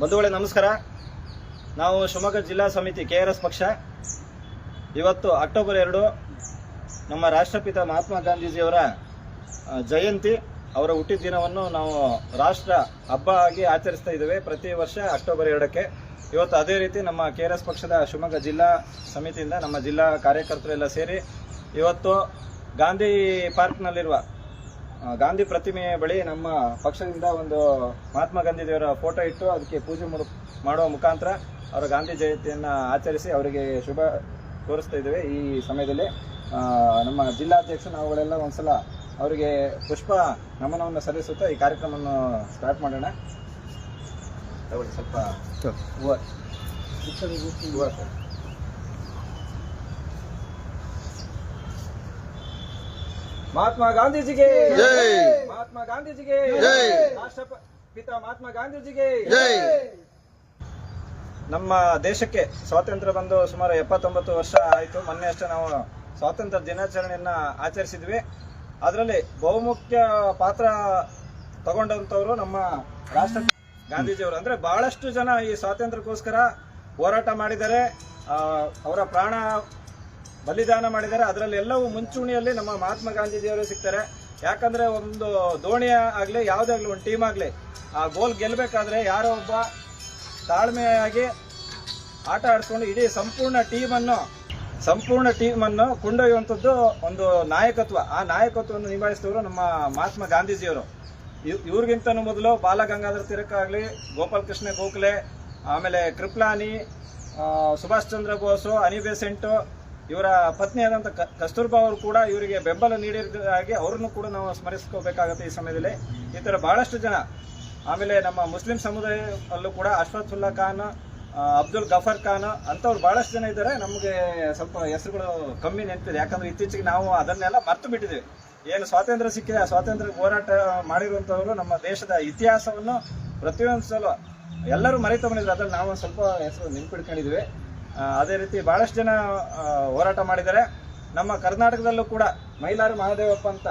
ಬಂಧುಗಳೇ, ನಮಸ್ಕಾರ. ನಾವು ಶಿವಮೊಗ್ಗ ಜಿಲ್ಲಾ ಸಮಿತಿ ಕೆ ಪಕ್ಷ. ಇವತ್ತು ಅಕ್ಟೋಬರ್ ಎರಡು, ನಮ್ಮ ರಾಷ್ಟ್ರಪಿತ ಮಹಾತ್ಮ ಗಾಂಧೀಜಿಯವರ ಜಯಂತಿ, ಅವರ ಹುಟ್ಟಿದ ದಿನವನ್ನು ನಾವು ರಾಷ್ಟ್ರ ಹಬ್ಬ ಆಗಿ ಆಚರಿಸ್ತಾ ಇದ್ದೇವೆ ಪ್ರತಿ ವರ್ಷ ಅಕ್ಟೋಬರ್ ಎರಡಕ್ಕೆ. ಇವತ್ತು ಅದೇ ರೀತಿ ನಮ್ಮ ಕೆ ಪಕ್ಷದ ಶಿವಮೊಗ್ಗ ಜಿಲ್ಲಾ ಸಮಿತಿಯಿಂದ ನಮ್ಮ ಜಿಲ್ಲಾ ಕಾರ್ಯಕರ್ತರೆಲ್ಲ ಸೇರಿ ಇವತ್ತು ಗಾಂಧಿ ಪಾರ್ಕ್ನಲ್ಲಿರುವ ಗಾಂಧಿ ಪ್ರತಿಮೆಯ ಬಳಿ ನಮ್ಮ ಪಕ್ಷದಿಂದ ಒಂದು ಮಹಾತ್ಮ ದೇವರ ಫೋಟೋ ಇಟ್ಟು ಅದಕ್ಕೆ ಪೂಜೆ ಮಾಡು- ಮಾಡುವ ಮುಖಾಂತರ ಅವರ ಗಾಂಧಿ ಜಯಂತಿಯನ್ನು ಆಚರಿಸಿ ಅವರಿಗೆ ಶುಭ ತೋರಿಸ್ತಾ ಇದ್ದೇವೆ ಈ ಸಮಯದಲ್ಲಿ. ನಮ್ಮ ಜಿಲ್ಲಾಧ್ಯಕ್ಷ ನಾವುಗಳೆಲ್ಲ ಒಂದ್ಸಲ ಅವರಿಗೆ ಪುಷ್ಪ ನಮನವನ್ನು ಸಲ್ಲಿಸುತ್ತಾ ಈ ಕಾರ್ಯಕ್ರಮವನ್ನು ಸ್ಟಾರ್ಟ್ ಮಾಡೋಣ. ಸ್ವಲ್ಪ ಮಹಾತ್ಮ ಗಾಂಧೀಜಿಗೆ. ಮಹಾತ್ಮ ಗಾಂಧೀಜಿಗೆ. ರಾಷ್ಟ್ರಪಿತ ಮಹಾತ್ಮ ಗಾಂಧೀಜಿಗೆ. ನಮ್ಮ ದೇಶಕ್ಕೆ ಸ್ವಾತಂತ್ರ್ಯ ಬಂದು ಸುಮಾರು ಎಪ್ಪತ್ತೊಂಬತ್ತು ವರ್ಷ ಆಯಿತು. ಮೊನ್ನೆ ಅಷ್ಟೇ ನಾವು ಸ್ವಾತಂತ್ರ್ಯ ದಿನಾಚರಣೆಯನ್ನ ಆಚರಿಸಿದ್ವಿ. ಅದರಲ್ಲಿ ಬಹುಮುಖ್ಯ ಪಾತ್ರ ತಗೊಂಡಂತವರು ನಮ್ಮ ರಾಷ್ಟ್ರ ಗಾಂಧೀಜಿಯವರು. ಅಂದ್ರೆ ಬಹಳಷ್ಟು ಜನ ಈ ಸ್ವಾತಂತ್ರ್ಯಕ್ಕೋಸ್ಕರ ಹೋರಾಟ ಮಾಡಿದ್ದಾರೆ. ಅವರ ಪ್ರಾಣ ಬಲಿದಾನ ಮಾಡಿದ್ದಾರೆ. ಅದರಲ್ಲಿ ಎಲ್ಲವೂ ಮುಂಚೂಣಿಯಲ್ಲಿ ನಮ್ಮ ಮಹಾತ್ಮ ಗಾಂಧೀಜಿಯವರು ಸಿಗ್ತಾರೆ. ಯಾಕಂದ್ರೆ ಒಂದು ದೋಣಿಯ ಆಗಲಿ, ಯಾವುದೇ ಆಗಲಿ, ಒಂದು ಟೀಮ್ ಆಗಲಿ, ಆ ಗೋಲ್ ಗೆಲ್ಲಬೇಕಾದ್ರೆ ಯಾರೋ ಒಬ್ಬ ತಾಳ್ಮೆಯಾಗಿ ಆಟ ಆಡಿಸ್ಕೊಂಡು ಇಡೀ ಸಂಪೂರ್ಣ ಟೀಮನ್ನು ಸಂಪೂರ್ಣ ಟೀಮನ್ನು ಕೊಂಡೊಯ್ಯುವಂಥದ್ದು ಒಂದು ನಾಯಕತ್ವ. ಆ ನಾಯಕತ್ವವನ್ನು ನಿಭಾಯಿಸಿದವರು ನಮ್ಮ ಮಹಾತ್ಮ ಗಾಂಧೀಜಿಯವರು. ಇವ್- ಇವ್ರಿಗಿಂತನೂ ಮೊದಲು ಬಾಲಗಂಗಾಧರ ತಿಲಕ್ ಆಗಲಿ, ಗೋಪಾಲ್ ಕೃಷ್ಣ ಗೋಖಲೆ, ಆಮೇಲೆ ಕೃಪ್ಲಾನಿ ಸುಭಾಷ್ ಚಂದ್ರ ಬೋಸು ಅನಿ ಬೆಸೆಂಟು ಇವರ ಪತ್ನಿಯಾದಂಥ ಆದಂತ ಕಸ್ತೂರ್ಬಾ ಅವರು ಕೂಡ ಇವರಿಗೆ ಬೆಂಬಲ ನೀಡಿದ ಅವ್ರನ್ನು ಕೂಡ ನಾವು ಸ್ಮರಿಸ್ಕೋಬೇಕಾಗತ್ತೆ ಈ ಸಮಯದಲ್ಲಿ. ಈ ಥರ ಬಹಳಷ್ಟು ಜನ ಆಮೇಲೆ ನಮ್ಮ ಮುಸ್ಲಿಂ ಸಮುದಾಯದಲ್ಲೂ ಕೂಡ ಅಶ್ವತ್ುಲ್ಲಾ ಖಾನ್ ಅಬ್ದುಲ್ ಗಫರ್ ಖಾನ್ ಅಂಥವ್ರು ಬಹಳಷ್ಟು ಜನ ಇದ್ದಾರೆ. ನಮಗೆ ಸ್ವಲ್ಪ ಹೆಸರುಗಳು ಕಮ್ಮಿ ನೆನಪಿದೆ. ಯಾಕಂದ್ರೆ ಇತ್ತೀಚೆಗೆ ನಾವು ಅದನ್ನೆಲ್ಲ ಮರ್ತು ಬಿಟ್ಟಿದ್ದೀವಿ. ಏನು ಸ್ವಾತಂತ್ರ್ಯ ಸಿಕ್ಕಿದೆ ಆ ಸ್ವಾತಂತ್ರ್ಯ ಹೋರಾಟ ಮಾಡಿರುವಂಥವ್ರು ನಮ್ಮ ದೇಶದ ಇತಿಹಾಸವನ್ನು ಪ್ರತಿಯೊಂದು ಸಲ ಎಲ್ಲರೂ ಮರೆತು ಬಂದಿದ್ರು ಅದ್ರಲ್ಲಿ ನಾವು ಸ್ವಲ್ಪ ಹೆಸರು ನೆನ್ಪಿಡ್ಕೊಂಡಿದ್ವಿ ಆ, ಅದೇ ರೀತಿ ಬಹಳಷ್ಟು ಜನ ಹೋರಾಟ ಮಾಡಿದ್ದಾರೆ. ನಮ್ಮ ಕರ್ನಾಟಕದಲ್ಲೂ ಕೂಡ ಮೈಲಾರ ಮಹಾದೇವಪ್ಪ ಅಂತ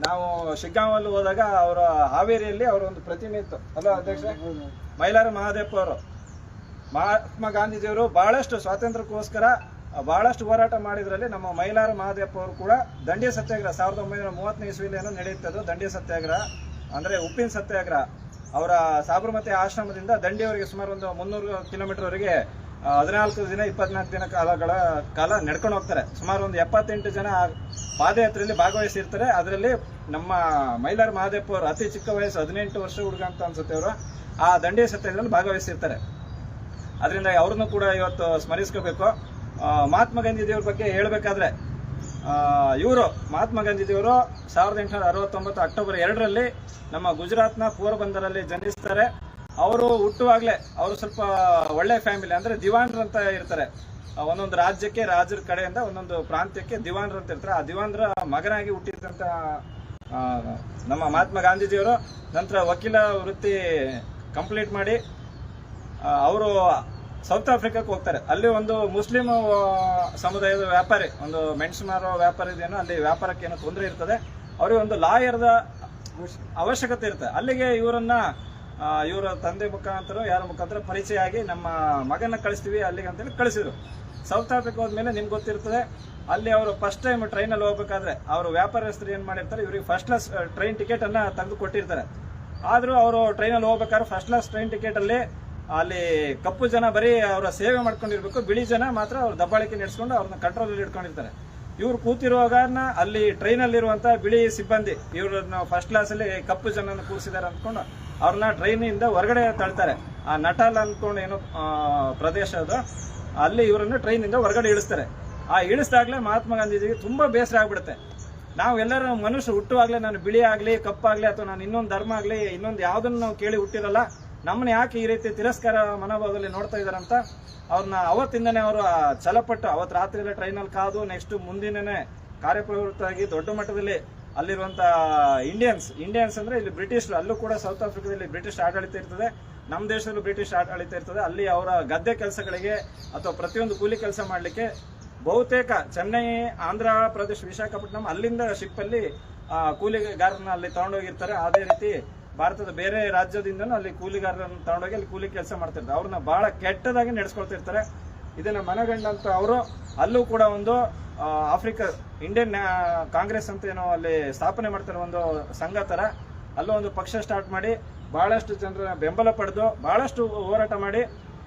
ನಾವು ಶಿಗ್ಗಾಂವಲ್ಲಿ ಹೋದಾಗ ಅವರ ಹಾವೇರಿಯಲ್ಲಿ ಅವರ ಒಂದು ಪ್ರತಿಮೆ ಇತ್ತು. ಅಲ್ಲ ಅಧ್ಯಕ್ಷ? ಮೈಲಾರ ಮಹಾದೇವಪ್ಪ ಅವರು. ಮಹಾತ್ಮ ಗಾಂಧೀಜಿಯವರು ಬಹಳಷ್ಟು ಸ್ವಾತಂತ್ರ್ಯಕ್ಕೋಸ್ಕರ ಬಹಳಷ್ಟು ಹೋರಾಟ ಮಾಡಿದ್ರಲ್ಲಿ ನಮ್ಮ ಮೈಲಾರ ಮಹಾದೇವಪ್ಪ ಅವರು ಕೂಡ ದಂಡಿ ಸತ್ಯಾಗ್ರಹ ಸಾವಿರದ ಒಂಬೈನೂರ ಮೂವತ್ತನೇ ಇಸ್ವಿಯಲ್ಲಿ ಏನೋ ನಡೆಯುತ್ತದು ದಂಡಿ ಸತ್ಯಾಗ್ರಹ ಅಂದ್ರೆ ಉಪ್ಪಿನ ಸತ್ಯಾಗ್ರಹ. ಅವರ ಸಾಬರಮತಿ ಆಶ್ರಮದಿಂದ ದಂಡಿಯವರಿಗೆ ಸುಮಾರು ಒಂದು ಮುನ್ನೂರು ಕಿಲೋಮೀಟರ್ ವರೆಗೆ ಆ, ಹದಿನಾಲ್ಕು ದಿನ, ಇಪ್ಪತ್ನಾಲ್ಕು ದಿನ ಕಾಲಗಳ ಕಾಲ ನಡ್ಕೊಂಡು ಹೋಗ್ತಾರೆ. ಸುಮಾರು ಒಂದು ಎಪ್ಪತ್ತೆಂಟು ಜನ ಪಾದಯಾತ್ರೆಯಲ್ಲಿ ಭಾಗವಹಿಸಿರ್ತಾರೆ. ಅದರಲ್ಲಿ ನಮ್ಮ ಮೈಲಾರ್ ಮಹಾದೇಪ್ಪ ಅವರು ಅತಿ ಚಿಕ್ಕ ವಯಸ್ಸು ಹದಿನೆಂಟು ವರ್ಷ ಹುಡುಗ ಅಂತ ಅನ್ಸುತ್ತೆ ಅವರು ಆ ದಂಡೇ ಸತ್ಯಾಗ್ರಹದಲ್ಲಿ ಭಾಗವಹಿಸಿರ್ತಾರೆ. ಅದರಿಂದ ಅವ್ರನ್ನೂ ಕೂಡ ಇವತ್ತು ಸ್ಮರಿಸ್ಕೋಬೇಕು. ಮಹಾತ್ಮ ಗಾಂಧಿ ದೇವ್ರ ಬಗ್ಗೆ ಹೇಳಬೇಕಾದ್ರೆ ಇವರು, ಮಹಾತ್ಮ ಗಾಂಧೀಜಿಯವರು ಸಾವಿರದ ಎಂಟುನೂರ ಅರವತ್ತೊಂಬತ್ತು ಅಕ್ಟೋಬರ್ ಎರಡರಲ್ಲಿ ನಮ್ಮ ಗುಜರಾತ್ನ ಪೋರ್ಬಂದರಲ್ಲಿ ಜನಿಸ್ತಾರೆ. ಅವರು ಹುಟ್ಟುವಾಗಲೇ ಅವರು ಸ್ವಲ್ಪ ಒಳ್ಳೆ ಫ್ಯಾಮಿಲಿ ಅಂದ್ರೆ ದಿವಾನ್ರು ಅಂತ ಇರ್ತಾರೆ. ಒಂದೊಂದು ರಾಜ್ಯಕ್ಕೆ ರಾಜರ ಕಡೆಯಿಂದ ಒಂದೊಂದು ಪ್ರಾಂತ್ಯಕ್ಕೆ ದಿವಾನ್ರು ಅಂತ ಇರ್ತಾರೆ. ಆ ದಿವಾನ್ರ ಮಗನಾಗಿ ಹುಟ್ಟಿದಂತ ಆ, ನಮ್ಮ ಮಹಾತ್ಮ ಗಾಂಧೀಜಿಯವರು ನಂತರ ವಕೀಲ ವೃತ್ತಿ ಕಂಪ್ಲೀಟ್ ಮಾಡಿ ಅವರು ಸೌತ್ ಆಫ್ರಿಕಾಕ್ಕೆ ಹೋಗ್ತಾರೆ. ಅಲ್ಲಿ ಒಂದು ಮುಸ್ಲಿಂ ಸಮುದಾಯದ ವ್ಯಾಪಾರಿ ಒಂದು ಮೆಣಸು ಮಾರೋ ವ್ಯಾಪಾರ ಇದೇನೋ ಅಲ್ಲಿ ವ್ಯಾಪಾರಕ್ಕೆ ಏನೋ ತೊಂದರೆ ಇರ್ತದೆ. ಅವರಿಗೆ ಒಂದು ಲಾಯರ್ದ ಅವಶ್ಯಕತೆ ಇರುತ್ತೆ ಅಲ್ಲಿಗೆ ಇವರನ್ನ ಇವರ ತಂದೆ ಮುಖಾಂತರ, ಯಾರ ಮುಖಾಂತರ ಪರಿಚಯ ಆಗಿ ನಮ್ಮ ಮಗನ ಕಳಿಸ್ತೀವಿ, ಅಲ್ಲಿಗೆ ಅಂತೇಳಿ ಕಳಿಸಿದ್ರು. ಸೌತ್ ಆಫ್ರಿಕಾ ಹೋದ್ಮೇಲೆ ನಿಮ್ಗೆ ಗೊತ್ತಿರ್ತದೆ, ಅಲ್ಲಿ ಅವರು ಫಸ್ಟ್ ಟೈಮ್ ಟ್ರೈನಲ್ಲಿ ಹೋಗ್ಬೇಕಾದ್ರೆ, ಅವರು ವ್ಯಾಪಾರಸ್ಥರು ಏನು ಮಾಡಿರ್ತಾರೆ, ಇವರಿಗೆ ಫಸ್ಟ್ ಕ್ಲಾಸ್ ಟ್ರೈನ್ ಟಿಕೆಟ್ ಅನ್ನ ತೆಗೆದು ಕೊಟ್ಟಿರ್ತಾರೆ. ಆದರೂ ಅವರು ಟ್ರೈನಲ್ಲಿ ಹೋಗ್ಬೇಕಾದ್ರೆ ಫಸ್ಟ್ ಕ್ಲಾಸ್ ಟ್ರೈನ್ ಟಿಕೆಟ್ ಅಲ್ಲಿ ಕಪ್ಪು ಜನ ಬರೀ ಅವರ ಸೇವೆ ಮಾಡ್ಕೊಂಡಿರ್ಬೇಕು, ಬಿಳಿ ಜನ ಮಾತ್ರ ಅವ್ರ ದಬ್ಬಾಳಿಕೆ ನಡೆಸ್ಕೊಂಡು ಅವ್ರನ್ನ ಕಂಟ್ರೋಲ್ ಅಲ್ಲಿ ಇಟ್ಕೊಂಡಿರ್ತಾರೆ. ಇವ್ರು ಕೂತಿರುವಾಗನ ಅಲ್ಲಿ ಟ್ರೈನಲ್ಲಿರುವಂಥ ಬಿಳಿ ಸಿಬ್ಬಂದಿ, ಇವ್ರನ್ನ ಫಸ್ಟ್ ಕ್ಲಾಸ್ ಅಲ್ಲಿ ಕಪ್ಪು ಜನನ ಕೂರಿಸಿದ್ದಾರೆ ಅಂದ್ಕೊಂಡು ಅವ್ರನ್ನ ಟ್ರೈನಿಂದ ಹೊರಗಡೆ ತಳ್ತಾರೆ. ಆ ನಟಾಲ್ ಅಂದ್ಕೊಂಡು ಏನು ಪ್ರದೇಶ ಅದು. ಅಲ್ಲಿ ಇವರನ್ನ ಟ್ರೈನಿಂದ ಹೊರಗಡೆ ಇಳಿಸ್ತಾರೆ. ಆ ಇಳಿಸಿದಾಗ್ಲೇ ಮಹಾತ್ಮ ಗಾಂಧೀಜಿಗೆ ತುಂಬಾ ಬೇಸರ ಆಗ್ಬಿಡುತ್ತೆ. ನಾವೆಲ್ಲರೂ ಮನುಷ್ಯ ಹುಟ್ಟುವಾಗಲೇ, ನಾನು ಬಿಳಿ ಆಗಲಿ, ಕಪ್ಪಾಗಲಿ, ಅಥವಾ ನಾನು ಇನ್ನೊಂದು ಧರ್ಮ ಆಗಲಿ, ಇನ್ನೊಂದು ಯಾವುದನ್ನು ನಾವು ಕೇಳಿ ಹುಟ್ಟಿರಲ್ಲ ನಮ್ಮನ್ನ ಯಾಕೆ ಈ ರೀತಿ ತಿರಸ್ಕಾರ ಮನೋಭಾವದಲ್ಲಿ ನೋಡ್ತಾ ಇದ್ದಾರಂತ ಅವ್ರನ್ನ ಅವತ್ತಿಂದನೇ ಅವರು ಛಲಪಟ್ಟು ಅವತ್ತು ರಾತ್ರಿ ಎಲ್ಲ ಟ್ರೈನಲ್ಲಿ ಕಾದು ನೆಕ್ಸ್ಟ್ ಮುಂದಿನೇ ಕಾರ್ಯಪ್ರವೃತ್ತಾಗಿ ದೊಡ್ಡ ಮಟ್ಟದಲ್ಲಿ ಅಲ್ಲಿರುವಂತ ಇಂಡಿಯನ್ಸ್ ಇಂಡಿಯನ್ಸ್ ಅಂದ್ರೆ ಇಲ್ಲಿ ಬ್ರಿಟಿಷ್ ಅಲ್ಲೂ ಕೂಡ ಸೌತ್ ಆಫ್ರಿಕಾದಲ್ಲಿ ಬ್ರಿಟಿಷ್ ಆಡಳಿತ ಇರ್ತದೆ. ನಮ್ಮ ದೇಶದಲ್ಲೂ ಬ್ರಿಟಿಷ್ ಆಡಳಿತ ಇರ್ತದೆ. ಅಲ್ಲಿ ಅವರ ಗದ್ದೆ ಕೆಲಸಗಳಿಗೆ ಅಥವಾ ಪ್ರತಿಯೊಂದು ಕೂಲಿ ಕೆಲಸ ಮಾಡಲಿಕ್ಕೆ ಬಹುತೇಕ ಚೆನ್ನೈ ಆಂಧ್ರ ಪ್ರದೇಶ ವಿಶಾಖಪಟ್ಟಣಂ ಅಲ್ಲಿಂದ ಶಿಪ್ ಅಲ್ಲಿ ಆ, ಕೂಲಿಗಾರರನ್ನ ಅಲ್ಲಿ ತಗೊಂಡೋಗಿರ್ತಾರೆ. ಅದೇ ರೀತಿ ಭಾರತದ ಬೇರೆ ರಾಜ್ಯದಿಂದನೂ ಅಲ್ಲಿ ಕೂಲಿಗಾರರನ್ನು ತಗೊಂಡೋಗಿ ಅಲ್ಲಿ ಕೂಲಿ ಕೆಲಸ ಮಾಡ್ತಿರ್ತಾರೆ. ಅವ್ರನ್ನ ಬಹಳ ಕೆಟ್ಟದಾಗಿ ನಡೆಸ್ಕೊಳ್ತಿರ್ತಾರೆ. ಇದನ್ನ ಮನಗಂಡಂತ ಅವರು ಅಲ್ಲೂ ಕೂಡ ಒಂದು ಆಫ್ರಿಕಾ ಇಂಡಿಯನ್ ಕಾಂಗ್ರೆಸ್ ಅಂತ ಏನೋ ಅಲ್ಲಿ ಸ್ಥಾಪನೆ ಮಾಡ್ತಾರೆ ಒಂದು ಸಂಘ ತರ. ಅಲ್ಲೂ ಒಂದು ಪಕ್ಷ ಸ್ಟಾರ್ಟ್ ಮಾಡಿ ಬಹಳಷ್ಟು ಜನರ ಬೆಂಬಲ ಪಡೆದು ಬಹಳಷ್ಟು ಹೋರಾಟ ಮಾಡಿ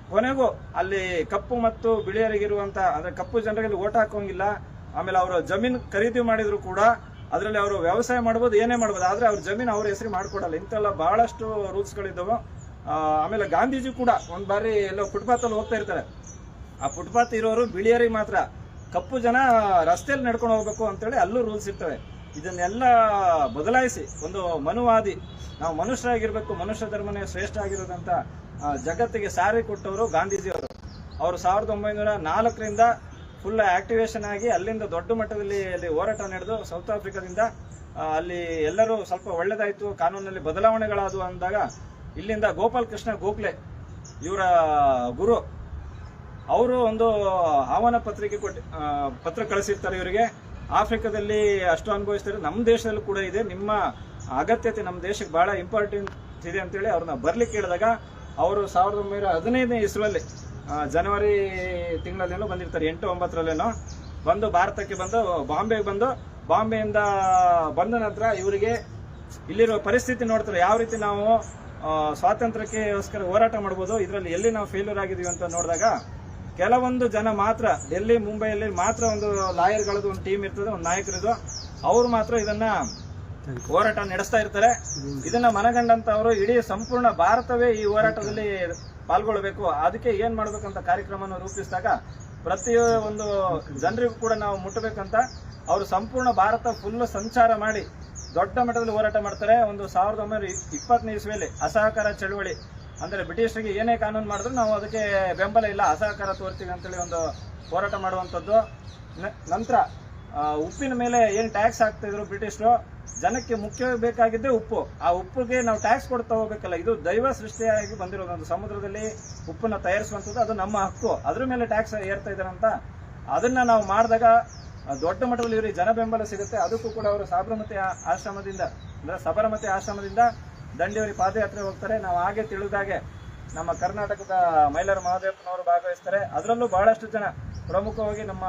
ಕೊನೆಗೂ ಅಲ್ಲಿ ಕಪ್ಪು ಮತ್ತು ಬಿಳಿಯರಿಗಿರುವಂತ ಅಂದ್ರೆ ಕಪ್ಪು ಜನರಿಗೆ ಓಟ್ ಹಾಕೋಂಗಿಲ್ಲ ಆಮೇಲೆ ಅವರು ಜಮೀನು ಖರೀದಿ ಮಾಡಿದ್ರು ಕೂಡ ಅದರಲ್ಲಿ ಅವರು ವ್ಯವಸಾಯ ಮಾಡ್ಬೋದು ಏನೇ ಮಾಡ್ಬೋದು. ಆದ್ರೆ ಅವ್ರ ಜಮೀನು ಅವ್ರ ಹೆಸರು ಮಾಡ್ಕೊಡಲ್ಲ. ಇಂಥೆಲ್ಲ ಬಹಳಷ್ಟು ರೂಲ್ಸ್ ಗಳಿದ್ದವು. ಆ, ಆಮೇಲೆ ಗಾಂಧೀಜಿ ಕೂಡ ಒಂದು ಬಾರಿ ಎಲ್ಲೋ ಫುಟ್ಪಾತ್ ಅಲ್ಲಿ ಹೋಗ್ತಾ ಇರ್ತಾರೆ. ಆ ಫುಟ್ಪಾತ್ ಇರೋರು ಬಿಳಿಯರಿಗೆ ಮಾತ್ರ. ಕಪ್ಪು ಜನ ರಸ್ತೆಯಲ್ಲಿ ನಡ್ಕೊಂಡು ಹೋಗ್ಬೇಕು ಅಂತೇಳಿ ಅಲ್ಲೂ ರೂಲ್ಸ್ ಇರ್ತವೆ. ಇದನ್ನೆಲ್ಲ ಬದಲಾಯಿಸಿ ಒಂದು ಮನುವಾದಿ, ನಾವು ಮನುಷ್ಯರಾಗಿರ್ಬೇಕು, ಮನುಷ್ಯ ಧರ್ಮನೇ ಶ್ರೇಷ್ಠ ಆಗಿರೋದಂತ ಜಗತ್ತಿಗೆ ಸಾರಿ ಕೊಟ್ಟವರು ಗಾಂಧೀಜಿಯವರು. ಅವರು ಸಾವಿರದ ಒಂಬೈನೂರ ನಾಲ್ಕರಿಂದ ಫುಲ್ ಆಕ್ಟಿವೇಶನ್ ಆಗಿ ಅಲ್ಲಿಂದ ದೊಡ್ಡ ಮಟ್ಟದಲ್ಲಿ ಅಲ್ಲಿ ಹೋರಾಟ ನಡೆದು ಸೌತ್ ಆಫ್ರಿಕಾದಿಂದ ಅಲ್ಲಿ ಎಲ್ಲರೂ ಸ್ವಲ್ಪ ಒಳ್ಳೇದಾಯ್ತು ಕಾನೂನಲ್ಲಿ ಬದಲಾವಣೆಗಳಾದವು ಅಂದಾಗ, ಇಲ್ಲಿಂದ ಗೋಪಾಲ್ ಕೃಷ್ಣ ಗೋಖಲೆ, ಇವರ, ಗುರು ಅವರು ಒಂದು ಆಹ್ವಾನ ಪತ್ರಿಕೆ ಕೊಟ್ಟು ಪತ್ರ ಕಳಿಸಿರ್ತಾರೆ ಇವರಿಗೆ. ಆಫ್ರಿಕಾದಲ್ಲಿ ಅಷ್ಟು ಅನುಭವಿಸ್ತಾರೆ. ನಮ್ಮ ದೇಶದಲ್ಲೂ ಕೂಡ ಇದೆ. ನಿಮ್ಮ ಅಗತ್ಯತೆ ನಮ್ಮ ದೇಶಕ್ಕೆ ಬಹಳ ಇಂಪಾರ್ಟೆಂಟ್ ಇದೆ ಅಂತೇಳಿ ಅವ್ರನ್ನ ಬರ್ಲಿಕ್ಕೆ ಹೇಳಿದಾಗ ಅವರು ಸಾವಿರದ ಒಂಬೈನೂರ ಹದಿನೈದನೇ ಇಸ್ರಲ್ಲಿ ಜನವರಿ ತಿಂಗಳಲ್ಲೇನೋ ಬಂದಿರ್ತಾರೆ, ಎಂಟು ಒಂಬತ್ತರಲ್ಲೇನೋ ಬಂದು ಭಾರತಕ್ಕೆ ಬಂದು, ಬಾಂಬೆಗೆ ಬಂದು, ಬಾಂಬೆಯಿಂದ ಬಂದ ನಂತರ ಇವರಿಗೆ ಇಲ್ಲಿರುವ ಪರಿಸ್ಥಿತಿ ನೋಡ್ತಾರೆ. ಯಾವ ರೀತಿ ನಾವು ಸ್ವಾತಂತ್ರ್ಯಕ್ಕೆ ಹೋರಾಟ ಮಾಡ್ಬೋದು, ಇದರಲ್ಲಿ ಎಲ್ಲಿ ನಾವು ಫೇಲ್ಯೂರ್ ಆಗಿದ್ದೀವಿ ಅಂತ ನೋಡಿದಾಗ ಕೆಲವೊಂದು ಜನ ಮಾತ್ರ, ಡೆಲ್ಲಿ, ಮುಂಬೈಯಲ್ಲಿ ಮಾತ್ರ ಒಂದು ಲಾಯರ್ಗಳದ್ದು ಒಂದು ಟೀಮ್ ಇರ್ತದೆ, ಒಂದು ನಾಯಕರದು ಅವರು ಮಾತ್ರ ಇದನ್ನ ಹೋರಾಟ ನಡೆಸ್ತಾ ಇರ್ತಾರೆ. ಇದನ್ನ ಮನಗಂಡಂತ ಅವರು ಇಡೀ ಸಂಪೂರ್ಣ ಭಾರತವೇ ಈ ಹೋರಾಟದಲ್ಲಿ ಪಾಲ್ಗೊಳ್ಬೇಕು. ಅದಕ್ಕೆ ಏನ್ ಮಾಡ್ಬೇಕಂತ ಕಾರ್ಯಕ್ರಮವನ್ನು ರೂಪಿಸಿದಾಗ ಪ್ರತಿ ಒಂದು ಜನರಿಗೂ ಕೂಡ ನಾವು ಮುಟ್ಟಬೇಕಂತ ಅವರು ಸಂಪೂರ್ಣ ಭಾರತ ಫುಲ್ ಸಂಚಾರ ಮಾಡಿ ದೊಡ್ಡ ಮಟ್ಟದಲ್ಲಿ ಹೋರಾಟ ಮಾಡ್ತಾರೆ. ಒಂದು ಸಾವಿರದ ಒಂಬೈನೂರ ಇಪ್ಪತ್ತನೇ ಇಸ್ವಿಯಲ್ಲಿ ಅಸಹಕಾರ ಚಳುವಳಿ ಅಂದ್ರೆ ಬ್ರಿಟಿಷರಿಗೆ ಏನೇ ಕಾನೂನು ಮಾಡಿದ್ರು ನಾವು ಅದಕ್ಕೆ ಬೆಂಬಲ ಇಲ್ಲ, ಅಸಹಕಾರ ತೋರ್ತೀವಿ ಅಂತೇಳಿ ಒಂದು ಹೋರಾಟ ಮಾಡುವಂಥದ್ದು. ನಂತರ ಉಪ್ಪಿನ ಮೇಲೆ ಏನು ಟ್ಯಾಕ್ಸ್ ಹಾಕ್ತಿದ್ರು ಬ್ರಿಟಿಷರು, ಜನಕ್ಕೆ ಮುಖ್ಯವಾಗಿ ಬೇಕಾಗಿದ್ದೇ ಉಪ್ಪು. ಆ ಉಪ್ಪಿಗೆ ನಾವು ಟ್ಯಾಕ್ಸ್ ಕೊಡ್ತಾ ಹೋಗ್ಬೇಕಲ್ಲ, ಇದು ದೈವ ಸೃಷ್ಟಿಯಾಗಿ ಬಂದಿರೋದು ಒಂದು ಸಮುದ್ರದಲ್ಲಿ ಉಪ್ಪನ್ನ ತಯಾರಿಸುವಂಥದ್ದು, ಅದು ನಮ್ಮ ಹಕ್ಕು. ಅದ್ರ ಮೇಲೆ ಟ್ಯಾಕ್ಸ್ ಏರ್ತಾ ಇದಾರೆ ಅಂತ. ಅದನ್ನ ನಾವು ಮಾಡಿದಾಗ ದೊಡ್ಡ ಮಟ್ಟದಲ್ಲಿ ಇವರಿಗೆ ಜನ ಬೆಂಬಲ ಸಿಗುತ್ತೆ. ಅದಕ್ಕೂ ಕೂಡ ಅವರು ಸಾಬರಮತಿ ಆಶ್ರಮದಿಂದ, ಅಂದ್ರೆ ಸಬರಮತಿ ಆಶ್ರಮದಿಂದ ದಂಡಿಯವರಿ ಪಾದಯಾತ್ರೆ ಹೋಗ್ತಾರೆ. ನಾವು ಹಾಗೆ ತಿಳಿದಾಗೆ ನಮ್ಮ ಕರ್ನಾಟಕದ ಮೈಲಾರ ಮಹದೇವಪ್ಪನವರು ಭಾಗವಹಿಸ್ತಾರೆ. ಅದರಲ್ಲೂ ಬಹಳಷ್ಟು ಜನ ಪ್ರಮುಖವಾಗಿ ನಮ್ಮ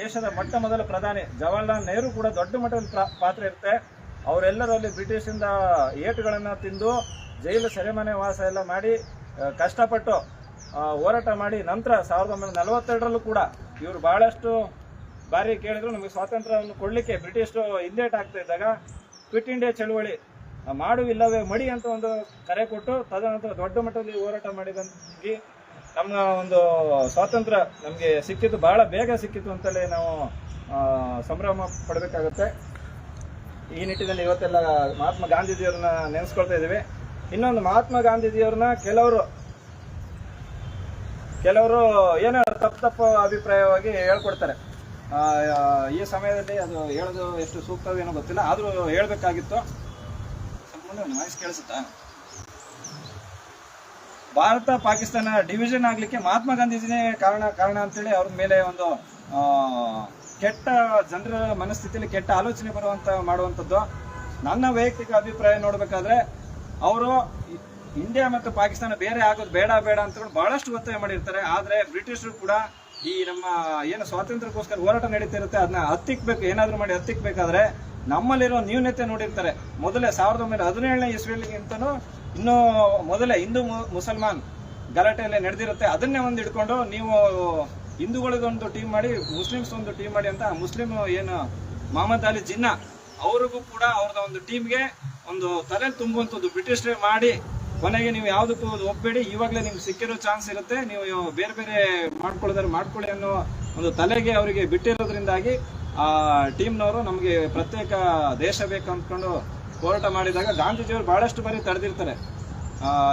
ದೇಶದ ಮೊಟ್ಟ ಮೊದಲ ಪ್ರಧಾನಿ ಜವಾಹರ್ಲಾಲ್ ನೆಹರು ಕೂಡ ದೊಡ್ಡ ಮಟ್ಟದ ಪಾತ್ರ ಇರುತ್ತೆ. ಅವರೆಲ್ಲರೂ ಅಲ್ಲಿ ಬ್ರಿಟಿಷಿಂದ ಏಟುಗಳನ್ನು ತಿಂದು ಜೈಲು ಸೆರೆಮನೆ ವಾಸ ಎಲ್ಲ ಮಾಡಿ ಕಷ್ಟಪಟ್ಟು ಹೋರಾಟ ಮಾಡಿ ನಂತರ ಸಾವಿರದ ಒಂಬೈನೂರ ನಲವತ್ತೆರಡರಲ್ಲೂ ಕೂಡ ಇವರು ಬಹಳಷ್ಟು ಬಾರಿ ಕೇಳಿದ್ರು, ನಮಗೆ ಸ್ವಾತಂತ್ರ್ಯವನ್ನು ಕೊಡಲಿಕ್ಕೆ ಬ್ರಿಟಿಷರು ಹಿಂದೇಟ್ ಆಗ್ತಾ ಇದ್ದಾಗ ಕ್ವಿಟ್ ಇಂಡಿಯಾ ಚಳುವಳಿ ಆ, ಮಾಡು ಅಂತ ಒಂದು ಕರೆ ಕೊಟ್ಟು ತದನಂತರ ದೊಡ್ಡ ಮಟ್ಟದಲ್ಲಿ ಹೋರಾಟ ಮಾಡಿದಂಗೆ ನಮ್ಮ ಒಂದು ಸ್ವಾತಂತ್ರ್ಯ ನಮಗೆ ಸಿಕ್ಕಿದ್ದು ಬಹಳ ಬೇಗ ಸಿಕ್ಕಿತ್ತು ಅಂತಲೇ ನಾವು ಸಂಭ್ರಮ ಪಡಬೇಕಾಗುತ್ತೆ. ಈ ನಿಟ್ಟಿನಲ್ಲಿ ಇವತ್ತೆಲ್ಲ ಮಹಾತ್ಮ ಗಾಂಧೀಜಿಯವ್ರನ್ನ ನೆನೆಸ್ಕೊಳ್ತಾ ಇದ್ದೀವಿ. ಇನ್ನೊಂದು ಮಹಾತ್ಮ ಗಾಂಧೀಜಿಯವ್ರನ್ನ ಕೆಲವರು ಕೆಲವರು ಏನೋ ತಪ್ಪು ತಪ್ಪು ಅಭಿಪ್ರಾಯವಾಗಿ ಹೇಳ್ಕೊಡ್ತಾರೆ. ಈ ಸಮಯದಲ್ಲಿ ಅದು ಹೇಳೋದು ಎಷ್ಟು ಸೂಕ್ತವೇನೋ ಗೊತ್ತಿಲ್ಲ ಆದರೂ ಹೇಳ್ಬೇಕಾಗಿತ್ತು. ವಾಯ್ಸ್ ಕೇಳಿಸುತ್ತಾ? ಭಾರತ ಪಾಕಿಸ್ತಾನ ಡಿವಿಷನ್ ಆಗಲಿಕ್ಕೆ ಮಹಾತ್ಮ ಗಾಂಧೀಜಿನೇ ಕಾರಣ ಕಾರಣ ಅಂತೇಳಿ ಅವ್ರ ಮೇಲೆ ಒಂದು ಕೆಟ್ಟ ಜನರ ಮನಸ್ಥಿತಿಯಲ್ಲಿ ಕೆಟ್ಟ ಆಲೋಚನೆ ಬರುವಂತ, ಮಾಡುವಂಥದ್ದು. ನನ್ನ ವೈಯಕ್ತಿಕ ಅಭಿಪ್ರಾಯ ನೋಡಬೇಕಾದ್ರೆ, ಅವರು ಇಂಡಿಯಾ ಮತ್ತು ಪಾಕಿಸ್ತಾನ ಬೇರೆ ಆಗೋದು ಬೇಡ ಬೇಡ ಅಂತ ಬಹಳಷ್ಟು ಒತ್ತಾಯ ಮಾಡಿರ್ತಾರೆ. ಆದರೆ ಬ್ರಿಟಿಷರು ಕೂಡ ಈ ನಮ್ಮ ಏನು ಸ್ವಾತಂತ್ರ್ಯಕ್ಕೋಸ್ಕರ ಹೋರಾಟ ನಡೀತಿರುತ್ತೆ ಅದನ್ನ ಹತ್ತಿಕ್ಬೇಕು, ಏನಾದರೂ ಮಾಡಿ ಹತ್ತಿಕ್ಬೇಕಾದ್ರೆ ನಮ್ಮಲ್ಲಿರೋ ನ್ಯೂನತೆ ನೋಡಿರ್ತಾರೆ. ಮೊದಲೇ ಸಾವಿರದ ಒಂಬೈನೂರ ಹದಿನೇಳನೇ ಇಸ್ವಿಯಲ್ಲಿಗಿಂತನೂ ಇನ್ನೂ ಮೊದಲೇ ಹಿಂದೂ ಮುಸಲ್ಮಾನ್ ಗಲಾಟೆಯಲ್ಲಿ ನಡೆದಿರುತ್ತೆ. ಅದನ್ನೇ ಒಂದು ಇಟ್ಕೊಂಡು ನೀವು ಹಿಂದೂಗಳಿಗೊಂದು ಟೀಮ್ ಮಾಡಿ, ಮುಸ್ಲಿಮ್ಸ್ ಒಂದು ಟೀಮ್ ಮಾಡಿ ಅಂತ ಮುಸ್ಲಿಮ್ ಏನು ಮೊಹಮ್ಮದ್ ಅಲಿ ಜಿನ್ನಾ ಅವ್ರಿಗೂ ಕೂಡ ಅವ್ರದ ಒಂದು ಟೀಮ್ಗೆ ಒಂದು ತಲೆ ತುಂಬುವಂಥದ್ದು ಬ್ರಿಟಿಷರೇ ಮಾಡಿ ಕೊನೆಗೆ ನೀವು ಯಾವುದಕ್ಕೂ ಒಪ್ಪಬೇಡಿ ಇವಾಗಲೇ ನಿಮ್ಗೆ ಸಿಕ್ಕಿರೋ ಚಾನ್ಸ್ ಇರುತ್ತೆ. ನೀವು ಬೇರೆ ಬೇರೆ ಮಾಡ್ಕೊಳ್ಳೋದಾದ್ರೆ ಮಾಡ್ಕೊಳ್ಳಿ ಅನ್ನೋ ಒಂದು ತಲೆಗೆ ಅವರಿಗೆ ಬಿಟ್ಟಿರೋದ್ರಿಂದಾಗಿ ಆ ಟೀಮ್ನವರು ನಮಗೆ ಪ್ರತ್ಯೇಕ ದೇಶ ಬೇಕು ಅಂದ್ಕೊಂಡು ಹೋರಾಟ ಮಾಡಿದಾಗ ಗಾಂಧೀಜಿಯವರು ಬಹಳಷ್ಟು ಬಾರಿ ತಡೆದಿರ್ತಾರೆ.